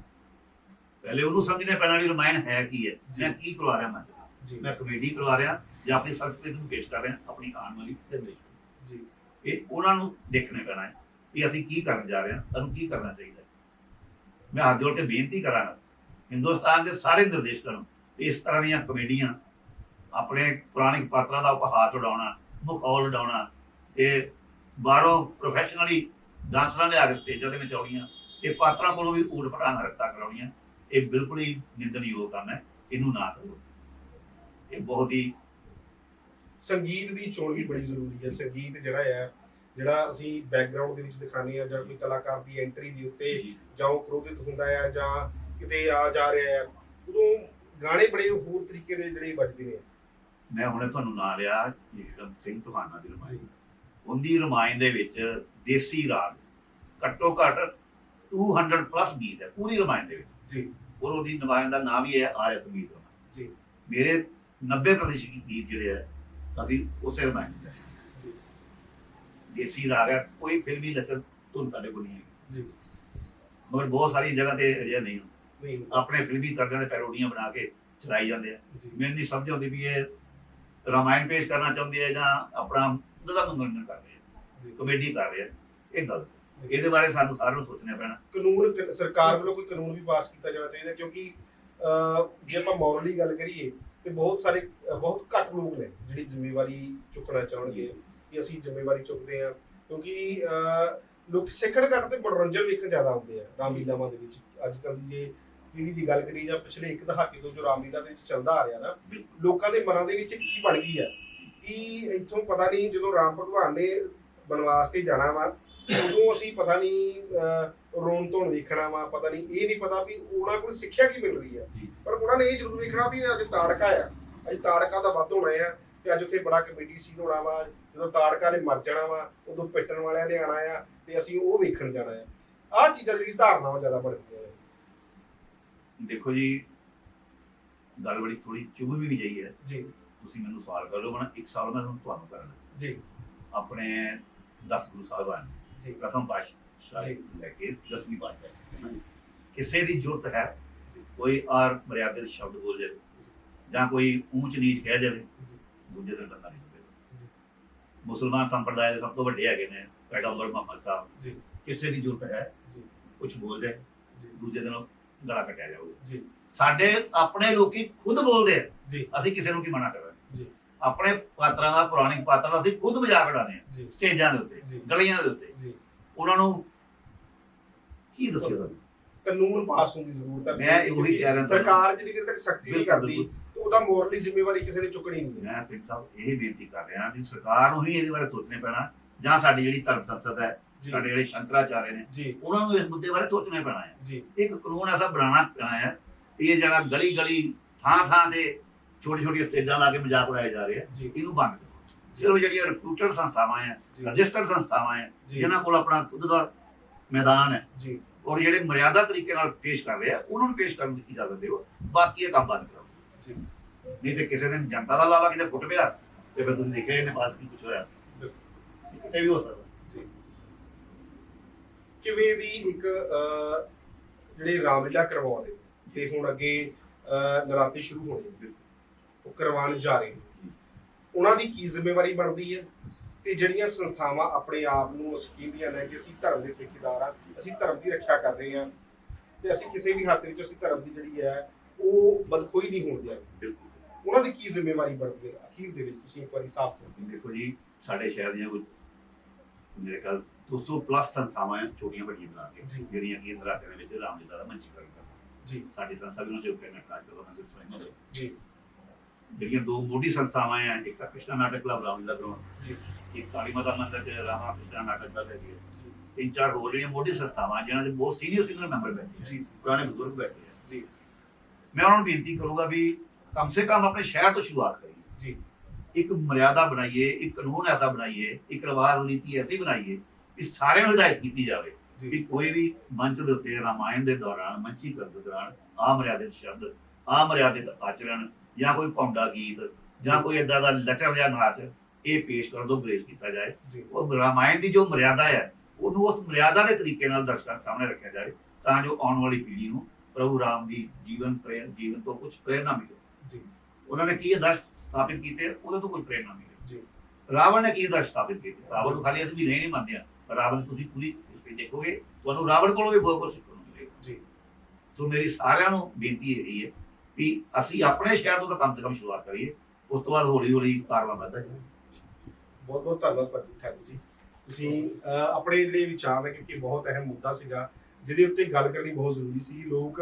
ਪਹਿਲੇ ਉਹਨੂੰ ਸਮਝਣਾ ਪੈਣਾ ਵੀ ਰਮਾਇਣ ਹੈ ਕੀ ਹੈ ਜੀ। ਮੈਂ ਕੀ ਕਰਵਾ ਰਿਹਾ। ਜੀ ਮੈਂ ਕਮੇਡੀ ਕਰਵਾ ਰਿਹਾ ਜਾਂ ਆਪਣੀ ਸੰਸਕ੍ਰਿਤੀ ਨੂੰ ਪੇਸ਼ ਕਰ ਰਿਹਾ ਆਪਣੀ ਆਉਣ ਵਾਲੀ ਜਨਰੇਸ਼ਨ ਜੀ। ਇਹ ਉਹਨਾਂ ਨੂੰ ਦੇਖਣੇ ਪੈਣਾ ਹੈ ਕਿ ਅਸੀਂ ਕੀ ਕਰਨ ਜਾ ਰਹੇ ਹਾਂ ਸਾਨੂੰ ਕੀ ਕਰਨਾ ਚਾਹੀਦਾ ਮੈਂ ਹੱਥ ਜੋੜ ਕੇ ਬੇਨਤੀ ਕਰਾਂਗਾ ਹਿੰਦੁਸਤਾਨ ਦੇ ਸਾਰੇ ਨਿਰਦੇਸ਼ਕਾਂ ਨੂੰ ਇਸ ਤਰ੍ਹਾਂ ਦੀਆਂ ਕਮੇਡੀਆਂ ਆਪਣੇ ਪੁਰਾਣੇ ਪਾਤਰਾਂ ਦਾ ਉਪਹਾਸ ਉਡਾਉਣਾ ਮਖੌਲ ਉਡਾਉਣਾ ਤੇ ਬਾਹਰੋਂ ਪ੍ਰੋਫੈਸ਼ਨਲੀ ਡਾਂਸਰਾਂ ਲਿਆ ਕੇ ਸਟੇਜਾਂ ਦੇ ਵਿੱਚ ਆਉਣੀਆਂ ਇਹ ਪਾਤਰਾਂ ਕੋਲੋਂ ਵੀ ਊਟ ਪਟਾਂਗ ਹਰਕਤਾਂ ਕਰਾਉਣੀਆਂ ਇਹ ਬਿਲਕੁਲ ਹੀ ਨਿੰਦਣਯੋਗ ਕੰਮ ਹੈ ਇਹਨੂੰ ਨਾ ਕਰੋ। ਇਹ ਬਹੁਤ ਹੀ ਸੰਗੀਤ ਦੀ ਚੋਣ ਵੀ ਬੜੀ ਜ਼ਰੂਰੀ ਹੈ। ਸੰਗੀਤ ਜਿਹੜਾ ਹੈ ਜਿਹੜਾ ਅਸੀਂ ਬੈਕਗ੍ਰਾਉਂਡ ਦੇ ਵਿੱਚ ਦਿਖਾਉਂਦੇ ਆ ਜਾਂ ਕੋਈ ਕਲਾਕਾਰ ਦੀ ਐਂਟਰੀ ਦੇ ਉੱਤੇ ਜਾਂ। ਉਹ ਕ੍ਰੋਧਿਤ ਹੁੰਦਾ ਹੈ ਜਾਂ ਕਿਤੇ ਆ ਜਾ ਰਿਹਾ ਹੈ ਉਦੋਂ ਗਾਣੇ ਬੜੇ ਹੋਰ ਤਰੀਕੇ ਦੇ ਜਿਹੜੇ ਵੱਜਦੇ ਨੇ। ਮੈਂ ਹੁਣੇ ਤੁਹਾਨੂੰ ਨਾਂ ਲਿਆ ਯਸ਼ਵੰਤ ਸਿੰਘ ਤੁਹਾਨਾ ਦੀ ਰਮਾਇਣ। ਉਹਦੀ ਰਮਾਇਣ ਦੇ ਵਿੱਚ ਦੇਸੀ ਰਾਗ ਘੱਟੋ ਘੱਟ 200 ਪਲੱਸ ਗੀਤ ਹੈ ਪੂਰੀ ਰਮਾਇਣ ਦੇ ਵਿੱਚ। ਜੀ। ਔਰ ਉਹਦੀ ਰਮਾਇਣ ਦਾ ਨਾਮ ਹੀ ਹੈ ਆਰਿਆ ਸੰਗੀਤ ਰਮਾਇਣ। ਜੀ। ਮੇਰੇ 90% ਗੀਤ ਜਿਹੜੇ ਹੈ ਅਸੀਂ ਉਸੇ ਰਮਾਇਣ ਦੇ ਦੇਸੀ ਰਾਗ ਹੈ ਕੋਈ ਫਿਲਮੀ ਲਚਕ ਧੁਨ ਸਾਡੇ ਕੋਲ ਨਹੀਂ ਹੈ ਜੀ। ਮਗਰ ਬਹੁਤ ਸਾਰੀ ਜਗ੍ਹਾ ਤੇ ਅਜਿਹਾ ਨਹੀਂ ਹੁੰਦਾ। ਨਹੀਂ ਆਪਣੇ ਫਿਲਮੀ ਤਰ੍ਹਾਂ ਦੇ ਪੈਰੋਡੀਆਂ ਬਣਾ ਕੇ ਚਲਾਈ ਜਾਂਦੇ ਆ। ਮੈਨੂੰ ਨਹੀਂ ਸਮਝ ਆਉਂਦੀ ਵੀ ਇਹ ਰਾਮਾਇਣ ਪੇਸ਼ ਕਰਨਾ ਚਾਹੁੰਦੀ ਹੈ ਜਾਂ ਆਪਣਾ ਉਹਦਾ ਮਨੋਰੰਜਨ ਕਰ ਰਹੇ ਹੈ ਜੀ। ਕਮੇਡੀ ਕਰ ਰਹੇ ਹੈ ਇਹ ਗਲਤ ਹੈ। ਇਹਦੇ ਬਾਰੇ ਸਾਨੂੰ ਸਾਰਿਆਂ ਨੂੰ ਸੋਚਣਾ ਪੈਣਾ। ਕਾਨੂੰਨ ਸਰਕਾਰ ਵੱਲੋਂ ਕੋਈ ਕਾਨੂੰਨ ਵੀ ਪਾਸ ਕੀਤਾ ਜਾਣਾ ਚਾਹੀਦਾ ਕਿਉਂਕਿ ਜੇ ਆਪਾਂ ਮੋਰਲੀ ਗੱਲ ਕਰੀਏ ਤੇ ਬਹੁਤ ਸਾਰੇ ਬਹੁਤ ਘੱਟ ਲੋਕ ਨੇ ਜਿਹੜੀ ਜ਼ਿੰਮੇਵਾਰੀ ਚੁੱਕਣਾ ਚਾਹਣਗੇ ਕਿ ਅਸੀਂ ਜ਼ਿੰਮੇਵਾਰੀ ਚੁੱਕਦੇ ਹਾਂ। ਕਿਉਂਕਿ ਲੋਕ ਸਿੱਖਣ ਘੱਟ ਤੇ ਮਨੋਰੰਜਨ ਵੇਖਣ ਜ਼ਿਆਦਾ ਆਉਂਦੇ ਆ ਰਾਮਲੀਲਾਵਾਂ ਦੇ ਵਿੱਚ। ਅੱਜ ਕੱਲ੍ਹ ਦੀ ਜੇ ਪੀੜ੍ਹੀ ਦੀ ਗੱਲ ਕਰੀ ਜਾਂ ਪਿਛਲੇ ਇੱਕ ਦਹਾਕੇ ਤੋਂ ਜੋ ਰਾਮਲੀਲਾ ਦੇ ਵਿੱਚ ਚੱਲਦਾ ਆ ਰਿਹਾ ਨਾ ਲੋਕਾਂ ਦੇ ਮਨਾਂ ਦੇ ਵਿੱਚ ਇੱਕ ਚੀਜ਼ ਬਣ ਗਈ ਹੈ ਕਿ ਇੱਥੋਂ ਪਤਾ ਨਹੀਂ ਜਦੋਂ ਰਾਮ ਭਗਵਾਨ ਨੇ ਬਨਵਾਸ ਤੇ ਜਾਣਾ ਵਾ ਉਦੋਂ ਅਸੀਂ ਪਤਾ ਨਹੀਂ ਅਹ, ਰੋਣ ਧੋਣ ਵੇਖਣਾ ਵਾ ਪਤਾ ਨਹੀਂ ਇਹ ਨਹੀਂ ਪਤਾ ਵੀ ਉਹਨਾਂ ਕੋਲ ਸਿੱਖਿਆ ਕੀ ਮਿਲ ਰਹੀ ਹੈ ਉਹਨਾਂ ਨੇ ਇਹ ਜ਼ਰੂਰ ਵੇਖਣਾ ਵੀ ਅੱਜ ਤਾੜਕਾ ਆ। ਅੱਜ ਤਾੜਕਾ ਦਾ ਵੱਧ ਹੋਣਾ ਆ ਤੇ ਅੱਜ ਉੱਥੇ ਬੜਾ ਕਮੇਡੀ ਸੀਨ ਹੋਣਾ ਵਾ ਜਦੋਂ ਤਾੜਕਾ ਨੇ ਮਰ ਜਾਣਾ ਵਾ ਉਦੋਂ ਪਿੱਟਣ ਵਾਲਿਆਂ ਨੇ ਆਣਾ ਆ ਤੇ ਅਸੀਂ ਉਹ ਵੇਖਣ ਜਾਣਾ ਆ। ਆਹ ਚੀਜ਼ਾਂ ਜਿਹੜੀ ਧਾਰਨਾਵਾਂ ਜ਼ਿਆਦਾ ਬਣ ਗਈਆਂ ਨੇ ਦੇਖੋ ਜੀ ਗੱਲ ਬੜੀ ਥੋੜੀ ਚੁਭ ਵੀ ਗਈ ਹੈ। ਜੀ। ਤੁਸੀਂ ਮੈਨੂੰ ਸਵਾਲ ਕਰ ਲਓ ਮੈਂ ਇੱਕ ਸਵਾਲ ਮੈਂ ਤੁਹਾਨੂੰ ਕਰਨਾ। ਜੀ। ਆਪਣੇ 10 ਗੁਰੂ ਸਾਹਿਬਾਨ ਜੀ। ਪ੍ਰਥਮ ਪਾਤਸ਼ਾਹ। ਲੈ ਕੇ 10ਵੀਂ ਪਾਤਸ਼ਾਹ ਕਿਸੇ ਦੀ ਜ਼ਰੂਰਤ ਹੈ ਕੋਈ ਆਰ ਮਰਿਆਦੇ ਦੇ ਸ਼ਬਦ ਬੋਲ ਜਾਵੇ ਜਾਂ ਕੋਈ ਉੱਚ ਨੀਚ ਕਹਿ ਜਾਵੇ ਦੂਜੇ ਦਿਨ ਬੰਦਾ ਨਹੀਂ ਹੋਵੇਗਾ ਮੁਸਲਮਾਨ ਸੰਪਰਦਾਇ ਦੇ ਸਭ ਤੋਂ ਵੱਡੇ ਹੈਗੇ ਨੇ ਪੈਗੰਬਰ ਮੁਹੰਮਦ ਸਾਹਿਬ। ਜੀ। ਕਿਸੇ ਦੀ ਜ਼ਰੂਰਤ ਹੈ ਜੀ। ਕੁਝ ਬੋਲ ਜਾਏ ਜੀ। ਦੂਜੇ ਦਿਨ ਗਲਾ ਕੱਟਿਆ ਜਾਊਗਾ। ਜੀ। ਸਾਡੇ ਆਪਣੇ ਲੋਕੀ ਖੁਦ ਬੋਲਦੇ ਆ। ਜੀ। ਅਸੀਂ ਕਿਸੇ ਨੂੰ ਕੀ ਮਨਾ ਕਰ ਰਹੇ ਜੀ। ਆਪਣੇ ਪਾਤਰਾਂ ਦਾ ਪੁਰਾਣੀ ਪਾਤਰਾਂ ਦਾ ਅਸੀਂ ਖੁਦ ਮਜ਼ਾਕ ਉਡਾਉਂਦੇ ਆ। ਸਟੇਜਾਂ ਦੇ ਉੱਤੇ। ਗਲੀਆਂ ਦੇ ਉੱਤੇ। ਜੀ। ਉਹਨਾਂ ਨੂੰ ਕੀ ਦੱਸਿਆ ਕਾਨੂੰਨ ਪਾਸ ਹੋਣ ਦੀ ਜ਼ਰੂਰਤ ਹੈ। ਮੈਂ ਉਹੀ ਕਹਿ ਰਿਹਾ ਸਰਕਾਰ ਜਿਹੜੀ ਦੇਰ ਤੱਕ ਸਖਤੀ ਨਹੀਂ ਕਰਦੀ। ਤੇ ਉਹਦਾ ਮੋਰਲੀ ਜ਼ਿੰਮੇਵਾਰੀ ਕਿਸੇ ਨੇ ਚੁੱਕਣੀ ਨਹੀਂ ਮੈਂ ਸਿੰਘ ਸਾਹਿਬ ਇਹ ਬੇਨਤੀ ਕਰ ਰਿਹਾ ਕਿ ਸਰਕਾਰ ਨੂੰ ਹੀ ਇਹਦੇ ਬਾਰੇ ਸੋਚਣੇ ਪੈਣਾ ਜਾਂ ਸਾਡੀ ਜਿਹੜੀ ਧਰਮ ਸੰਸਦ ਹੈ ਸਾਡੇ ਜਿਹੜੇ ਸ਼ੰਕਰਾਚਾਰਿਆ ਨੇ ਉਹਨਾਂ ਨੂੰ ਇਸ ਮੁੱਦੇ ਬਾਰੇ ਸੋਚਣਾ ਪੈਣਾ ਹੈ। ਇੱਕ ਕਾਨੂੰਨ ਐਸਾ ਬਣਾਉਣਾ ਪੈਣਾ ਹੈ ਇਹ ਜਿਹੜਾ ਗਲੀ ਗਲੀ ਥਾਂ ਥਾਂ ਤੇ ਛੋਟੀ ਛੋਟੀ ਸਟੇਜਾਂ ਲਾ ਕੇ ਮਜ਼ਾਕ ਉਡਾਏ ਜਾ ਰਹੇ ਆ ਇਹਨੂੰ ਬੰਦ ਕਰੋ। ਸਿਰਫ ਜਿਹੜੀਆਂ ਰਿਕਰੂਟਡ ਸੰਸਥਾਵਾਂ ਜੀ। ਰਜਿਸਟਰਡ ਸੰਸਥਾਵਾਂ ਜੀ। ਜਿਨ੍ਹਾਂ ਕੋਲ ਆਪਣਾ ਖੁਦ ਦਾ ਮੈਦਾਨ ਹੈ। ਜੀ। ਔਰ ਜਿਹੜੇ ਮਰਿਆਦਾ ਤਰੀਕੇ ਨਾਲ ਪੇਸ਼ ਕਰ ਰਹੇ ਆ ਉਹਨਾਂ ਨੂੰ ਪੇਸ਼ ਕਰਨ ਦੀ ਇਜਾਜ਼ਤ ਦਿਓ ਬਾਕੀ ਇਹ ਕੰਮ ਬੰਦ ਕਰੋ। ਨਹੀਂ ਤੇ ਕਿਸੇ ਦਿਨ ਜਨਤਾ ਦਾ ਲਾਵਾ ਕਿਤੇ ਫੁੱਟ ਪਿਆ ਤੇ ਫਿਰ ਤੁਸੀਂ ਦੇਖਿਆ ਇਹਨੇ ਪਾਸ ਕੀ ਕੁਝ ਹੋਇਆ? ਕਿਤੇ ਵੀ ਹੋ ਸਕਦਾ। ਕਿਵੇਂ ਦੀ ਇੱਕ ਜਿਹੜੀ ਰਾਮਲੀਲਾ ਕਰਵਾਉਂਦੇ ਤੇ ਹੁਣ ਅੱਗੇ ਨਰਾਤੇ ਸ਼ੁਰੂ ਹੋਣੇ ਨੇ। ਉਹ ਕਰਵਾਉਣ ਜਾ ਰਹੇ ਨੇ। ਉਹਨਾਂ ਦੀ ਕੀ ਜ਼ਿੰਮੇਵਾਰੀ ਬਣਦੀ ਹੈ? ਤੇ ਜਿਹੜੀਆਂ ਸੰਸਥਾਵਾਂ ਆਪਣੇ ਆਪ ਨੂੰ ਉਸ ਕਹਿੰਦੀਆਂ ਨੇ ਕਿ ਅਸੀਂ ਧਰਮ ਦੇ ਠੇਕੇਦਾਰ ਆ ਅਸੀਂ ਧਰਮ ਦੀ ਰੱਖਿਆ ਕਰ ਰਹੇ ਹਾਂ ਤੇ ਅਸੀਂ ਕਿਸੇ ਵੀ ਹੱਥ ਵਿੱਚ ਅਸੀਂ ਧਰਮ ਦੀ ਜਿਹੜੀ ਹੈ ਉਹ ਬਦਖੋਈ ਨਹੀਂ ਹੋਣ ਦਿਆਂਗੇ ਬਿਲਕੁਲ। ਉਹਨਾਂ ਦੀ ਕੀ ਜ਼ਿੰਮੇਵਾਰੀ ਬਣਦੀ ਹੈ? ਅਖੀਰ ਦੇ ਵਿੱਚ ਤੁਸੀਂ ਇੱਕ ਵਾਰੀ ਸਾਫ਼ ਕਰ ਦਿਓ ਦੇਖੋ ਜੀ ਸਾਡੇ ਸ਼ਹਿਰ ਦੀਆਂ ਕੁਝ ਮੇਰੇ ਖਿਆਲ 200 ਪਲੱਸ ਸੰਸਥਾਵਾਂ ਛੋਟੀਆਂ ਵੱਡੀਆਂ ਬਣਾ ਕੇ। ਜਿਹੜੀਆਂ ਕਿ ਨਰਾਤੇ ਦੇ ਵਿੱਚ ਰਾਮਲੀਲਾ ਦਾ ਮੰਚੀਕਰਨ ਕਰਦੀਆਂ ਜੀ। ਸਾਡੀ ਸੰਸਥਾ ਵੀ ਉਹਨਾਂ ਦੇ ਉੱਤੇ ਨਟਰਾਜ ਜੀ। ਜਿਹੜੀਆਂ ਦੋ ਮੋਢੀ ਸੰਸਥਾਵਾਂ ਹੈ ਇੱਕ ਤਾਂ ਕ੍ਰਿਸ਼ਨਾ ਨਾਟਕ ਕਲੱਬ ਰਾਮਲੀਲਾ ਗਰਾਊਂਡ ਜੀ। ਇੱਕ ਕਾਲੀ ਮਾਤਾ ਮੰਦਿਰ ਤੇ ਰਾਮਾ ਕ੍ਰਿਸ਼ਨਾ ਨਾਟਕ ਦਾ ਹੈਗੀ ਹੈ ਤਿੰਨ ਚਾਰ ਹੋਰ ਜਿਹੜੀਆਂ ਮੋਢੀ ਸੰਸਥਾਵਾਂ ਜਿਨ੍ਹਾਂ ਦੇ ਬਹੁਤ ਸੀਨੀਅਰ ਸੀਨੀਅਰ ਮੈਂਬਰ ਬੈਠੇ ਜੀ ਪੁਰਾਣੇ ਬਜ਼ੁਰਗ ਬੈਠੇ ਜੀ। ਮੈਂ ਉਹਨਾਂ ਨੂੰ ਬੇਨਤੀ ਕਰੂੰਗਾ ਵੀ ਕਮ ਸੇ ਕਮ ਆਪਣੇ ਸ਼ਹਿਰ ਤੋਂ ਸ਼ੁਰੂਆਤ ਕਰੀਏ। ਜੀ। ਇੱਕ ਮਰਿਆਦਾ ਬਣਾਈਏ ਇੱਕ ਕਾਨੂੰਨ ਐਸਾ ਬਣਾਈਏ ਇੱਕ ਰਿਵਾਜ ਨੀਤੀ ਐਸੀ ਬਣਾਈਏ ਕਿ ਸਾਰਿਆਂ ਨੂੰ ਹਦਾਇਤ ਕੀਤੀ ਜਾਵੇ ਵੀ ਕੋਈ ਵੀ ਮੰਚ ਦੇ ਉੱਤੇ ਰਾਮਾਇਣ ਦੇ ਦੌਰਾਨ ਮੰਚੀ ਕਰਨ ਦੇ ਦੌਰਾਨ ਅਮਰਿਆਦਿਤ ਸ਼ਬਦ ਅਮਰਿਆਦਿਤ ਆਚਰਣ ਜਾਂ ਕੋਈ ਪੌਂਡਾ ਗੀਤ ਜਾਂ ਕੋਈ ਏਦਾਂ ਦਾ ਲਚਰ ਜਿਹਾ ਨਾਚ ਇਹ ਪੇਸ਼ ਕਰਨ ਤੋਂ ਗੁਰੇਜ਼ ਕੀਤਾ ਜਾਏ। ਜੀ। ਉਹ ਰਾਮਾਇਣ ਦੀ ਜੋ ਮਰਿਆਦਾ ਹੈ ਉਹਨੂੰ ਉਸ ਮਰਿਆਦਾ ਦੇ ਤਰੀਕੇ ਨਾਲ ਦਰਸ਼ਕਾਂ ਸਾਹਮਣੇ ਰੱਖਿਆ ਜਾਏ ਤਾਂ ਜੋ ਆਉਣ ਵਾਲੀ ਪੀੜ੍ਹੀ ਨੂੰ ਪ੍ਰਭੂ ਰਾਮ ਦੀ ਜੀਵਨ ਪ੍ਰੇਰ ਜੀਵਨ ਤੋਂ ਕੁਝ ਪ੍ਰੇਰਨਾ ਮਿਲੇ। ਜੀ। ਉਹਨਾਂ ਨੇ ਕੀ ਆਦਰਸ਼ ਸਥਾਪਿਤ ਕੀਤੇ ਉਹਦੇ ਤੋਂ ਕੋਈ ਪ੍ਰੇਰਨਾ ਮਿਲੇ। ਜੀ। ਰਾਵਣ ਨੇ ਕੀ ਆਦਰਸ਼ ਸਥਾਪਿਤ ਕੀਤੇ? ਰਾਵਣ ਨੂੰ ਖਾਲੀ ਅਸੀਂ ਵੀ ਨਹੀਂ ਮੰਨਦੇ ਪਰ ਰਾਵਣ ਤੁਸੀਂ ਪੂਰੀ ਹਿਸਟਰੀ ਦੇਖੋਗੇ ਤੁਹਾਨੂੰ ਰਾਵਣ ਕੋਲੋਂ ਵੀ ਬਹੁਤ ਕੁਝ ਸਿੱਖਣ ਨੂੰ ਮਿਲੇਗਾ। ਜੀ। ਸੋ ਮੇਰੀ ਸਾਰਿਆਂ ਨੂੰ ਬੇਨਤੀ ਇਹ ਹੈ ਵੀ ਅਸੀਂ ਆਪਣੇ ਸ਼ਹਿਰ ਤੋਂ ਤਾਂ ਕਮ ਸੇ ਕਮ ਸ਼ੁਰੂਆਤ ਕਰੀਏ ਉਸ ਤੋਂ ਬਾਅਦ ਹੌਲੀ ਹੌਲੀ ਕਾਰਵਾ ਵੱਧਦਾ ਜਾਏ ਬਹੁਤ ਬਹੁਤ ਧੰਨਵਾਦ ਭਾਜੀ ਠਾਕੁਰ ਜੀ। ਤੁਸੀਂ ਆਪਣੇ ਜਿਹੜੇ ਵਿਚਾਰ ਨੇ ਕਿਉਂਕਿ ਬਹੁਤ ਅਹਿਮ ਮੁੱਦਾ ਸੀਗਾ ਜਿਹਦੇ ਉੱਤੇ ਗੱਲ ਕਰਨੀ ਬਹੁਤ ਜ਼ਰੂਰੀ ਸੀ। ਲੋਕ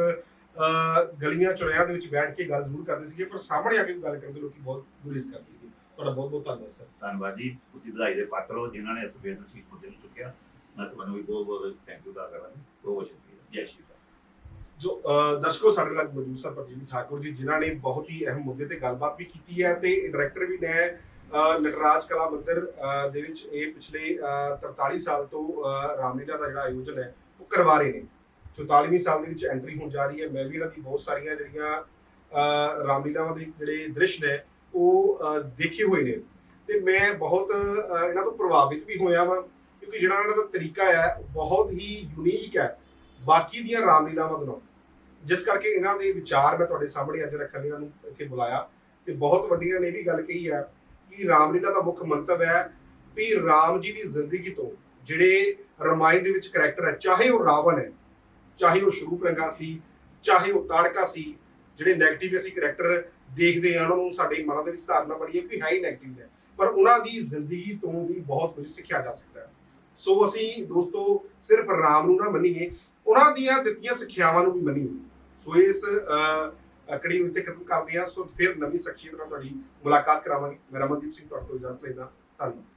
ਗਲੀਆਂ ਚੁਰਿਆਂ ਦੇ ਵਿੱਚ ਬੈਠ ਕੇ ਗੱਲ ਜ਼ਰੂਰ ਕਰਦੇ ਸੀਗੇ ਪਰ ਸਾਹਮਣੇ ਆ ਕੇ ਗੱਲ ਕਰਦੇ ਲੋਕੀ ਬਹੁਤ ਗੁਰੇਜ਼ ਕਰਦੇ ਸੀਗੇ। ਤੁਹਾਡਾ ਬਹੁਤ ਬਹੁਤ ਧੰਨਵਾਦ ਸਰ। ਧੰਨਵਾਦ ਜੀ। ਤੁਸੀਂ ਵਧਾਈ ਦੇ ਪਾਤਰ ਹੋ ਜਿਨ੍ਹਾਂ ਨੇ ਇਸ ਬੇਨਤੀ ਮੁੱਦੇ ਨੂੰ ਚੁੱਕਿਆ। ਮੈਂ ਤੁਹਾਨੂੰ ਵੀ ਬਹੁਤ ਬਹੁਤ ਥੈਂਕ ਯੂ ਦਾ ਕਰਾਂਗਾ। ਬਹੁਤ ਬਹੁਤ ਸ਼ੁਕਰੀਆ। ਜੈ ਸ਼੍ਰੀ ਜੋ ਦਰਸ਼ਕੋ ਸਾਡੇ ਨਾਲ ਮੌਜੂਦ ਸਨ ਪ੍ਰਜੀਤ ਠਾਕੁਰ ਜੀ ਜਿਨ੍ਹਾਂ ਨੇ ਬਹੁਤ ਹੀ ਅਹਿਮ ਮੁੱਦੇ ਤੇ ਗੱਲਬਾਤ ਵੀ ਕੀਤੀ ਹੈ ਤੇ ਡਾਇਰੈਕਟਰ ਵੀ ਨੇ ਨਟਰਾਜ ਕਲਾ ਮੰਦਿਰ ਦੇ ਵਿੱਚ ਇਹ ਪਿਛਲੇ ਅਹ, 43 ਸਾਲ ਤੋਂ ਰਾਮਲੀਲਾ ਦਾ ਜਿਹੜਾ ਆਯੋਜਨ ਹੈ ਉਹ ਕਰਵਾ ਰਹੇ ਨੇ। 44ਵੀਂ ਸਾਲ ਦੇ ਵਿੱਚ ਐਂਟਰੀ ਹੋਣ ਜਾ ਰਹੀ ਹੈ। ਮੈਂ ਵੀ ਇਹਨਾਂ ਦੀ ਬਹੁਤ ਸਾਰੀਆਂ ਜਿਹੜੀਆਂ ਰਾਮਲੀਲਾਵਾਂ ਦੇ ਜਿਹੜੇ ਦ੍ਰਿਸ਼ ਨੇ ਉਹ ਦੇਖੇ ਹੋਏ ਨੇ। ਤੇ ਮੈਂ ਬਹੁਤ ਇਹਨਾਂ ਤੋਂ ਪ੍ਰਭਾਵਿਤ ਵੀ ਹੋਇਆ ਵਾਂ ਕਿਉਂਕਿ ਜਿਹੜਾ ਇਹਨਾਂ ਦਾ ਤਰੀਕਾ ਹੈ ਬਹੁਤ ਹੀ ਯੂਨੀਕ ਹੈ। ਬਾਕੀ ਦੀਆਂ ਰਾਮਲੀਲਾਵਾਂ ਦੇ ਜਿਸ ਕਰਕੇ ਇਹਨਾਂ ਦੇ ਵਿਚਾਰ ਮੈਂ ਤੁਹਾਡੇ ਸਾਹਮਣੇ ਅੱਜ ਰੱਖਣ ਲਈ ਇਹਨਾਂ ਨੂੰ ਇੱਥੇ ਬੁਲਾਇਆ ਤੇ ਬਹੁਤ ਵੱਡੀ ਇਹਨਾਂ ਨੇ ਇਹ ਵੀ ਗੱਲ ਕਹੀ ਹੈ ਕਿ ਰਾਮਲੀਲਾ ਦਾ ਮੁੱਖ ਮੰਤਵ ਹੈ ਵੀ ਰਾਮ ਜੀ ਦੀ ਜ਼ਿੰਦਗੀ ਤੋਂ ਜਿਹੜੇ ਰਮਾਇਣ ਦੇ ਵਿੱਚ ਕਰੈਕਟਰ ਹੈ, ਚਾਹੇ ਉਹ ਰਾਵਣ ਹੈ, ਚਾਹੇ ਉਹ ਸ਼ਰੂਪਰੰਗਾ ਸੀ, ਚਾਹੇ ਉਹ ਤਾੜਕਾ ਸੀ, ਜਿਹੜੇ ਨੈਗੇਟਿਵ ਅਸੀਂ ਕਰੈਕਟਰ ਦੇਖਦੇ ਆ ਉਹਨਾਂ ਨੂੰ ਸਾਡੇ ਮਨਾਂ ਦੇ ਵਿੱਚ ਧਾਰਨਾ ਬਣੀ ਹੈ ਕਿ ਹੈ ਹੀ 네ਗੇਟਿਵ ਹੈ। ਪਰ ਉਹਨਾਂ ਦੀ ਜ਼ਿੰਦਗੀ ਤੋਂ ਵੀ ਬਹੁਤ ਕੁਝ ਸਿੱਖਿਆ ਜਾ ਸਕਦਾ ਹੈ। ਸੋ ਅਸੀਂ ਦੋਸਤੋ ਸਿਰਫ ਰਾਮ ਨੂੰ ਨਾ ਮੰਨੀਏ ਉਹਨਾਂ ਦੀਆਂ ਦਿੱਤੀਆਂ ਸਿੱਖਿਆਵਾਂ ਨੂੰ ਵੀ ਮੰਨੀਏ। ਸੋ ਇਸ ਅਹ, ਕੜੀ ਨੂੰ ਇੱਥੇ ਖਤਮ ਕਰਦੇ ਹਾਂ। ਸੋ ਫਿਰ ਨਵੀਂ ਸ਼ਖਸੀਅਤ ਨਾਲ ਤੁਹਾਡੀ ਮੁਲਾਕਾਤ ਕਰਾਵਾਂਗੇ। ਮੈਂ ਰਮਨਦੀਪ ਸਿੰਘ ਤੁਹਾਡੇ ਤੋਂ ਇਜਾਜ਼ਤ ਲੈਂਦਾ। ਧੰਨਵਾਦ।